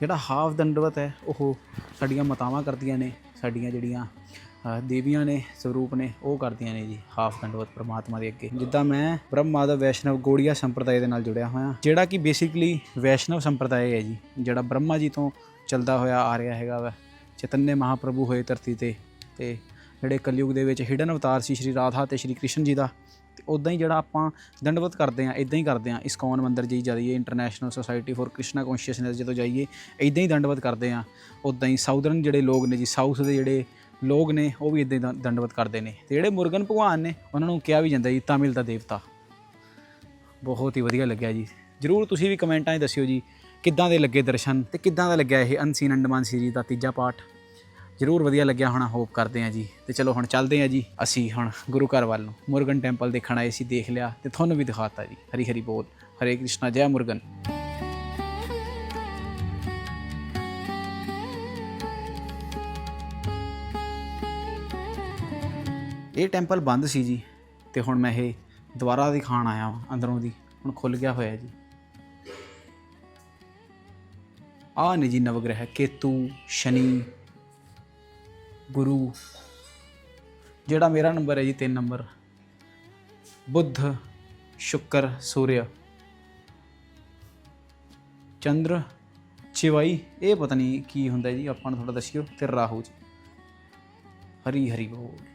ਜਿਹੜਾ ਹਾਫ ਦੰਡਵਤ ਹੈ, ਉਹ ਸਾਡੀਆਂ ਮਾਤਾਵਾਂ ਕਰਦੀਆਂ ਨੇ, ਸਾਡੀਆਂ ਜਿਹੜੀਆਂ ਦੇਵੀਆਂ ਨੇ, ਸਰੂਪ ਨੇ, ਉਹ ਕਰਦੀਆਂ ਨੇ ਜੀ, ਹਾਫ ਦੰਡਵਤ ਪ੍ਰਮਾਤਮਾ ਦੇ ਅੱਗੇ। ਜਿੱਦਾਂ ਮੈਂ ਬ੍ਰਹਮ, ਮਾਧਵ, ਵੈਸ਼ਨਵ, ਗੋੜੀਆ ਸੰਪਰਦਾਇ ਦੇ ਨਾਲ ਜੁੜਿਆ ਹੋਇਆ, ਜਿਹੜਾ ਕਿ ਬੇਸਿਕਲੀ ਵੈਸ਼ਨਵ ਸੰਪਰਦਾਇ ਹੈ ਜੀ, ਜਿਹੜਾ ਬ੍ਰਹਮਾ ਜੀ ਤੋਂ ਚੱਲਦਾ ਹੋਇਆ ਆ ਰਿਹਾ ਹੈਗਾ ਵਾ ਚੈਤਨਯ ਮਹਾਪ੍ਰਭੂ ਹੋਏ ਧਰਤੀ ਤੇ ਤੇ ਜਿਹੜੇ ਕਲਯੁਗ ਦੇ ਵਿੱਚ ਹਿਡਨ ਅਵਤਾਰ ਸੀ ਸ਼੍ਰੀ ਰਾਧਾ ਤੇ ਸ਼੍ਰੀ ਕ੍ਰਿਸ਼ਨ ਜੀ ਦਾ, ਤੇ ਉਦਾਂ ਹੀ ਜਿਹੜਾ ਆਪਾਂ ਦੰਡਵਤ ਕਰਦੇ ਆ ਇਦਾਂ ਹੀ ਕਰਦੇ ਆ ਇਸਕੌਨ ਮੰਦਿਰ ਜੀ ਜਾਈਏ International Society for Krishna Consciousness ਜਦੋਂ ਜਾਈਏ ਇਦਾਂ ਹੀ ਦੰਡਵਤ ਕਰਦੇ ਆ ਉਦਾਂ ਹੀ ਸਾਊਦਰਨ ਜਿਹੜੇ ਲੋਕ ਨੇ ਜੀ ਸਾਊਥ ਦੇ ਜਿਹੜੇ ਲੋਕ ਨੇ, ਉਹ ਵੀ ਇਦਾਂ ਹੀ ਦੰਡਵਤ ਕਰਦੇ ਨੇ। ਤੇ ਜਿਹੜੇ ਮੁਰਗਨ ਭਗਵਾਨ ਨੇ, ਉਹਨਾਂ ਨੂੰ ਕਿਹਾ ਵੀ ਜਾਂਦਾ ਜੀ ਤਾਮਿਲ ਦਾ ਦੇਵਤਾ। ਬਹੁਤ ਹੀ ਵਧੀਆ ਲੱਗਿਆ ਜੀ। ਜਰੂਰ ਤੁਸੀਂ ਵੀ ਕਮੈਂਟਾਂ 'ਚ ਦੱਸਿਓ ਜੀ, ਕਿੱਦਾਂ ਦੇ ਲੱਗੇ ਦਰਸ਼ਨ ਤੇ ਕਿੱਦਾਂ ਦਾ ਲੱਗਿਆ ਇਹ ਅਨਸੀਨ ਅੰਡਮਾਨ ਸੀਰੀਜ਼ ਦਾ ਤੀਜਾ ਪਾਰਟ ਜਰੂਰ ਵਧੀਆ ਲੱਗਿਆ ਹੋਣਾ ਹੋਪ ਕਰਦੇ ਹਾਂ ਜੀ। ਤੇ ਚਲੋ ਹੁਣ ਚੱਲਦੇ ਹਾਂ ਜੀ, ਅਸੀਂ ਹੁਣ ਗੁਰੂ ਘਰ ਵੱਲ ਨੂੰ। ਮੁਰਗਨ ਟੈਂਪਲ ਦੇਖਣ ਆਏ ਸੀ, ਦੇਖ ਲਿਆ ਤੇ ਤੁਹਾਨੂੰ ਵੀ ਦਿਖਾਤਾ ਜੀ। ਹਰੀ ਹਰੀ ਬੋਲ। ਹਰੇ ਕ੍ਰਿਸ਼ਨਾ, ਜੈ ਮੁਰਗਨ। ਇਹ ਟੈਂਪਲ ਬੰਦ ਸੀ ਜੀ ਤੇ ਹੁਣ ਮੈਂ ਇਹ ਦੁਬਾਰਾ ਦਿਖਾਣ ਆਇਆ ਵਾਂ, ਅੰਦਰੋਂ ਦੀ। ਹੁਣ ਖੁੱਲ ਗਿਆ ਹੋਇਆ ਜੀ। ਆ ਨੇ ਜੀ ਨਵਗ੍ਰਹਿ ਕੇਤੂ, ਸ਼ਨੀ, ਗੁਰੂ। ਜਿਹੜਾ ਮੇਰਾ ਨੰਬਰ ਹੈ ਜੀ 3 ਨੰਬਰ। ਬੁੱਧ, ਸ਼ੁੱਕਰ ਸੂਰਿਆ ਚੰਦਰ, ਚਿਵਾਈ, ਇਹ ਪਤਾ ਨਹੀਂ ਕੀ ਹੁੰਦਾ ਜੀ, ਆਪਾਂ ਨੂੰ ਥੋੜਾ ਦੱਸਿਓ, ਤੇ ਰਾਹੂ ਜੀ। ਹਰੀ ਹਰੀ ਬੋਲ।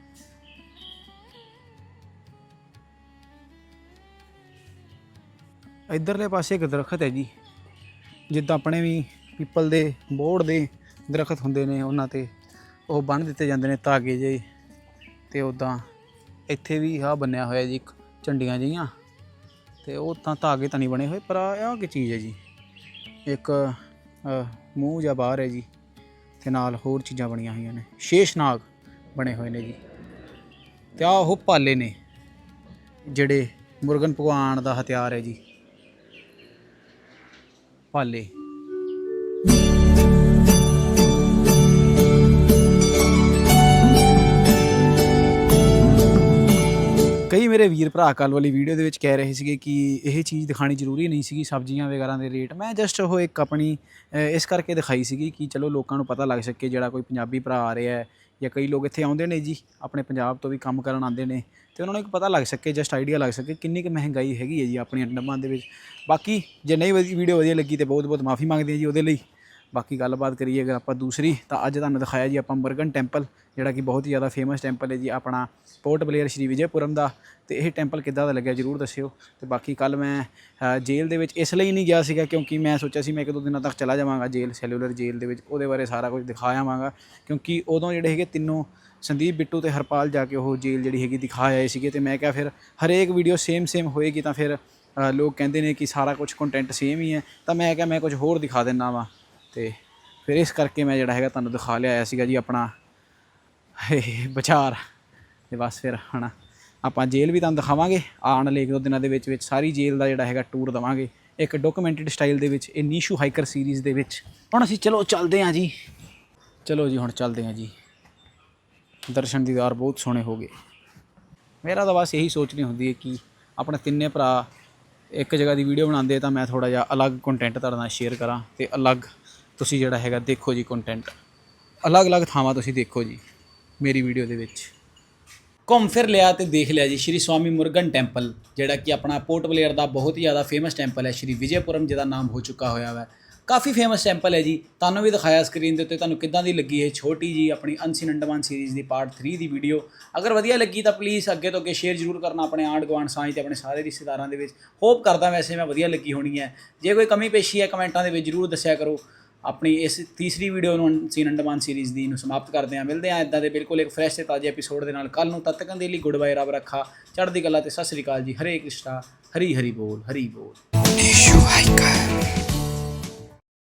ਇਧਰਲੇ ਪਾਸੇ ਇੱਕ ਦਰਖਤ ਹੈ ਜੀ, ਜਿੱਦਾਂ ਆਪਣੇ ਵੀ ਪੀਪਲ ਦੇ ਬੋੜ ਦੇ ਦਰਖਤ ਹੁੰਦੇ ਨੇ, ਉਹਨਾਂ ਤੇ ਉਹ ਬੰਨ ਦਿੱਤੇ ਜਾਂਦੇ ਨੇ ਧਾਗੇ ਜੇ ਤੇ ਉਦਾਂ ਇੱਥੇ ਵੀ ਆਹ ਬੰਨਿਆ ਹੋਇਆ ਜੀ ਇੱਕ ਝੰਡੀਆਂ ਜਿਹੀਆਂ ਤੇ ਉਹ ਤਾਂ ਧਾਗੇ ਤਾਂ ਨਹੀਂ ਬਣੇ ਹੋਏ, ਪਰ ਆਹ ਕੀ ਚੀਜ਼ ਹੈ ਜੀ? ਇੱਕ ਮੂੰਹ ਜਾਂ ਬਾਹਰ ਹੈ ਜੀ ਤੇ ਨਾਲ ਹੋਰ ਚੀਜ਼ਾਂ ਬਣੀਆਂ ਹੋਈਆਂ ਨੇ, ਸ਼ੇਸ਼ਨਾਗ ਬਣੇ ਹੋਏ ਨੇ ਜੀ। ਤੇ ਆਹ ਉਹ ਪਾਲੇ ਨੇ ਜਿਹੜੇ ਮੁਰਗਨ ਭਗਵਾਨ ਦਾ ਹਥਿਆਰ ਹੈ ਜੀ। ਪਾਲੇ। ਕਈ ਮੇਰੇ ਵੀਰ ਭਰਾ ਕੱਲ ਵਾਲੀ ਵੀਡੀਓ ਦੇ ਵਿੱਚ ਕਹਿ ਰਹੇ ਸੀਗੇ ਕਿ ਇਹ ਚੀਜ਼ ਦਿਖਾਣੀ ਜ਼ਰੂਰੀ ਨਹੀਂ ਸੀਗੀ ਸਬਜ਼ੀਆਂ ਵਗੈਰਾ ਦੇ ਰੇਟ ਮੈਂ ਜਸਟ ਉਹ ਇੱਕ ਆਪਣੀ ਇਸ ਕਰਕੇ ਦਿਖਾਈ ਸੀਗੀ ਕਿ ਚਲੋ ਲੋਕਾਂ ਨੂੰ ਪਤਾ ਲੱਗ ਸਕੇ ਜਿਹੜਾ ਕੋਈ ਪੰਜਾਬੀ ਭਰਾ ਆ ਰਿਹਾ ਹੈ ਜਾਂ ਕਈ ਲੋਕ ਇੱਥੇ ਆਉਂਦੇ ਨੇ ਜੀ, ਆਪਣੇ ਪੰਜਾਬ ਤੋਂ ਵੀ ਕੰਮ ਕਰਨ ਆਉਂਦੇ ਨੇ, ਤੇ ਉਹਨਾਂ ਨੂੰ ਇੱਕ ਪਤਾ ਲੱਗ ਸਕੇ ਜਸਟ ਆਈਡੀਆ ਲੱਗ ਸਕੇ ਕਿੰਨੀ ਕੁ ਮਹਿੰਗਾਈ ਹੈਗੀ ਹੈ ਜੀ ਆਪਣੀਆਂ ਅੰਡਮਾਨ ਦੇ ਵਿੱਚ। ਬਾਕੀ ਜੇ ਨਹੀਂ ਵੀਡੀਓ ਵਧੀਆ ਲੱਗੀ ਤੇ ਬਹੁਤ ਬਹੁਤ ਮਾਫੀ ਮੰਗਦੇ ਹਾਂ ਜੀ ਉਹਦੇ ਲਈ। ਬਾਕੀ ਗੱਲਬਾਤ ਕਰੀਏ ਅਗਰ ਆਪਾਂ ਦੂਸਰੀ, ਤਾਂ ਅੱਜ ਤੁਹਾਨੂੰ ਦਿਖਾਇਆ ਜੀ ਆਪਾਂ ਮੁਰਗਨ ਟੈਂਪਲ, ਜਿਹੜਾ ਕਿ ਬਹੁਤ ਹੀ ਜ਼ਿਆਦਾ ਫੇਮਸ ਟੈਂਪਲ ਹੈ ਜੀ ਆਪਣਾ ਪੋਰਟ ਬਲੇਅਰ ਸ਼੍ਰੀ ਵਿਜੇਪੁਰਮ ਦਾ। ਤੇ ਇਹ ਟੈਂਪਲ ਕਿੱਦਾਂ ਦਾ ਲੱਗਿਆ ਜਰੂਰ ਦੱਸਿਓ। ਤੇ ਬਾਕੀ ਕੱਲ ਮੈਂ ਜੇਲ੍ਹ ਦੇ ਵਿੱਚ ਇਸ ਲਈ ਨਹੀਂ ਗਿਆ ਸੀਗਾ ਕਿਉਂਕਿ ਮੈਂ ਸੋਚਿਆ ਸੀ ਮੈਂ ਇੱਕ ਦੋ ਦਿਨਾਂ ਤੱਕ ਚਲਾ ਜਾਵਾਂਗਾ ਜੇਲ੍ਹ ਸੈਲੂਲਰ ਜੇਲ੍ਹ ਦੇ ਵਿੱਚ, ਉਹਦੇ ਬਾਰੇ ਸਾਰਾ ਕੁਝ ਦਿਖਾ ਆਵਾਂਗਾ ਕਿਉਂਕਿ ਉਦੋਂ ਜਿਹੜੇ ਹੈਗੇ ਤਿੰਨੋਂ ਸੰਦੀਪ ਬਿੱਟੂ ਤੇ ਹਰਪਾਲ ਜਾ ਕੇ ਉਹ ਜੇਲ੍ਹ ਜਿਹੜੀ ਹੈਗੀ ਦਿਖਾ ਆਏ ਸੀਗੇ ਤੇ ਮੈਂ ਕਿਹਾ ਫਿਰ ਹਰੇਕ ਵੀਡੀਓ ਸੇਮ ਸੇਮ ਹੋਏਗੀ ਤਾਂ ਫਿਰ ਲੋਕ ਕਹਿੰਦੇ ਨੇ ਕਿ ਸਾਰਾ ਕੁਝ ਕੰਟੈਂਟ ਸੇਮ ਹੀ ਹੈ। ਤਾਂ ਮੈਂ ਕਿਹਾ ਮੈਂ ਕੁਝ ਹੋਰ ਦਿਖਾ ਦਿੰਦਾ ਵਾਂ। ਤੇ ਫਿਰ ਇਸ ਕਰਕੇ ਮੈਂ ਜਿਹੜਾ ਹੈਗਾ ਤੁਹਾਨੂੰ ਦਿਖਾ ਲਿਆ ਆਇਆ ਸੀਗਾ ਜੀ ਆਪਣਾ ਇਹ ਵਿਚਾਰ ਤੇ ਬਸ ਫਿਰ ਹੁਣ ਆਪਾਂ ਜੇਲ੍ਹ ਵੀ ਤੁਹਾਨੂੰ ਦਿਖਾਵਾਂਗੇ। ਆਉਣ ਵਾਲੇ ਇੱਕ ਦੋ ਦਿਨਾਂ ਦੇ ਵਿੱਚ ਵਿੱਚ ਸਾਰੀ ਜੇਲ੍ਹ ਦਾ ਜਿਹੜਾ ਹੈਗਾ ਟੂਰ ਦਵਾਂਗੇ। ਇੱਕ ਡਾਕੂਮੈਂਟਡ ਸਟਾਈਲ ਦੇ ਵਿੱਚ, ਇਹ ਨੀਸ਼ੂ ਹਾਈਕਰ ਸੀਰੀਜ਼ ਦੇ ਵਿੱਚ। ਹੁਣ ਅਸੀਂ ਚਲੋ ਚੱਲਦੇ ਹਾਂ ਜੀ। ਚਲੋ ਜੀ, ਹੁਣ ਚੱਲਦੇ ਹਾਂ ਜੀ। ਦਰਸ਼ਨ ਦੀਦਾਰ ਬਹੁਤ ਸੋਹਣੇ ਹੋ ਗਏ। ਮੇਰਾ ਤਾਂ ਬਸ ਇਹੀ ਸੋਚਣੀ ਹੁੰਦੀ ਹੈ ਕਿ ਆਪਣੇ ਤਿੰਨੇ ਭਰਾ ਇੱਕ ਜਗ੍ਹਾ ਦੀ ਵੀਡੀਓ ਬਣਾਉਂਦੇ ਤਾਂ ਮੈਂ ਥੋੜਾ ਜਿਹਾ ਅਲੱਗ ਕੰਟੈਂਟ ਤੁਹਾਡੇ ਨਾਲ ਸ਼ੇਅਰ ਕਰਾਂ ਤੇ ਅਲੱਗ ਤੁਸੀਂ ਜਿਹੜਾ ਹੈਗਾ ਦੇਖੋ ਜੀ ਕੰਟੈਂਟ ਅਲੱਗ-ਅਲੱਗ ਥਾਵਾਂ ਤੁਸੀਂ ਦੇਖੋ ਜੀ, ਮੇਰੀ ਵੀਡੀਓ ਦੇ ਵਿੱਚ। ਘੁੰਮ ਫਿਰ ਲਿਆ ਤੇ ਦੇਖ ਲਿਆ ਜੀ ਸ਼੍ਰੀ ਸਵਾਮੀ ਮੁਰਗਨ ਟੈਂਪਲ ਜਿਹੜਾ ਕਿ ਆਪਣਾ ਪੋਰਟ ਬਲੇਅਰ ਦਾ ਬਹੁਤ ਹੀ ਜ਼ਿਆਦਾ ਫੇਮਸ ਟੈਂਪਲ ਹੈ, ਸ਼੍ਰੀ ਵਿਜੇਪੁਰਮ, ਜਿਹਦਾ ਨਾਮ ਹੋ ਚੁੱਕਾ ਹੋਇਆ ਹੈ ਕਾਫੀ ਫੇਮਸ ਟੈਂਪਲ ਹੈ ਜੀ। ਤੁਹਾਨੂੰ ਵੀ ਦਿਖਾਇਆ ਸਕਰੀਨ ਦੇ ਉੱਤੇ ਤੁਹਾਨੂੰ ਕਿੱਦਾਂ ਦੀ ਲੱਗੀ ਇਹ ਛੋਟੀ ਜੀ ਆਪਣੀ ਅਨਸੀਨ ਅੰਡਮਾਨ ਸੀਰੀਜ਼ ਦੀ ਪਾਰਟ 3 ਦੀ ਵੀਡੀਓ ਅਗਰ ਵਧੀਆ ਲੱਗੀ ਤਾਂ ਪਲੀਜ਼ ਅੱਗੇ ਤੋਂ ਅੱਗੇ ਸ਼ੇਅਰ ਜ਼ਰੂਰ ਕਰਨਾ ਆਪਣੇ ਆਂਢ ਗੁਆਂਢ, ਸਾਂਝ ਤੇ ਆਪਣੇ ਸਾਰੇ ਰਿਸ਼ਤੇਦਾਰਾਂ ਦੇ ਵਿੱਚ। ਹੋਪ ਕਰਦਾ ਵੈਸੇ ਮੈਂ ਵਧੀਆ ਲੱਗੀ ਹੋਣੀ ਹੈ। ਜੇ ਕੋਈ ਕਮੀ ਪੇਸ਼ੀ ਹੈ, ਕਮੈਂਟਾਂ ਦੇ ਵਿੱਚ ਜ਼ਰੂਰ ਦੱਸਿਆ ਕਰੋ। ਆਪਣੀ ਇਸ ਤੀਸਰੀ ਵੀਡੀਓ ਨੂੰ ਅਨਸੀਨ ਅੰਡਮਾਨ ਸੀਰੀਜ਼ ਦੀ ਨੂੰ ਸਮਾਪਤ ਕਰਦੇ ਹਾਂ। ਮਿਲਦੇ ਹਾਂ ਇਦਾਂ ਦੇ ਬਿਲਕੁਲ ਇੱਕ ਫਰੈਸ਼ ਤੇ ਤਾਜ਼ੇ ਐਪੀਸੋਡ ਦੇ ਨਾਲ। ਕੱਲ ਨੂੰ ਤਦ ਤੱਕ ਦੇ ਲਈ ਗੁੱਡ ਬਾਏ ਰੱਬ ਰੱਖਾ। ਚੜ੍ਹਦੀ ਕਲਾ ਤੇ ਸਤਿ ਸ੍ਰੀ ਅਕਾਲ ਜੀ। ਹਰੇ ਕ੍ਰਿਸ਼ਨਾ, ਹਰੀ ਹਰੀ ਬੋਲ ਹਰੀ ਬੋਲ। Issue Hiker.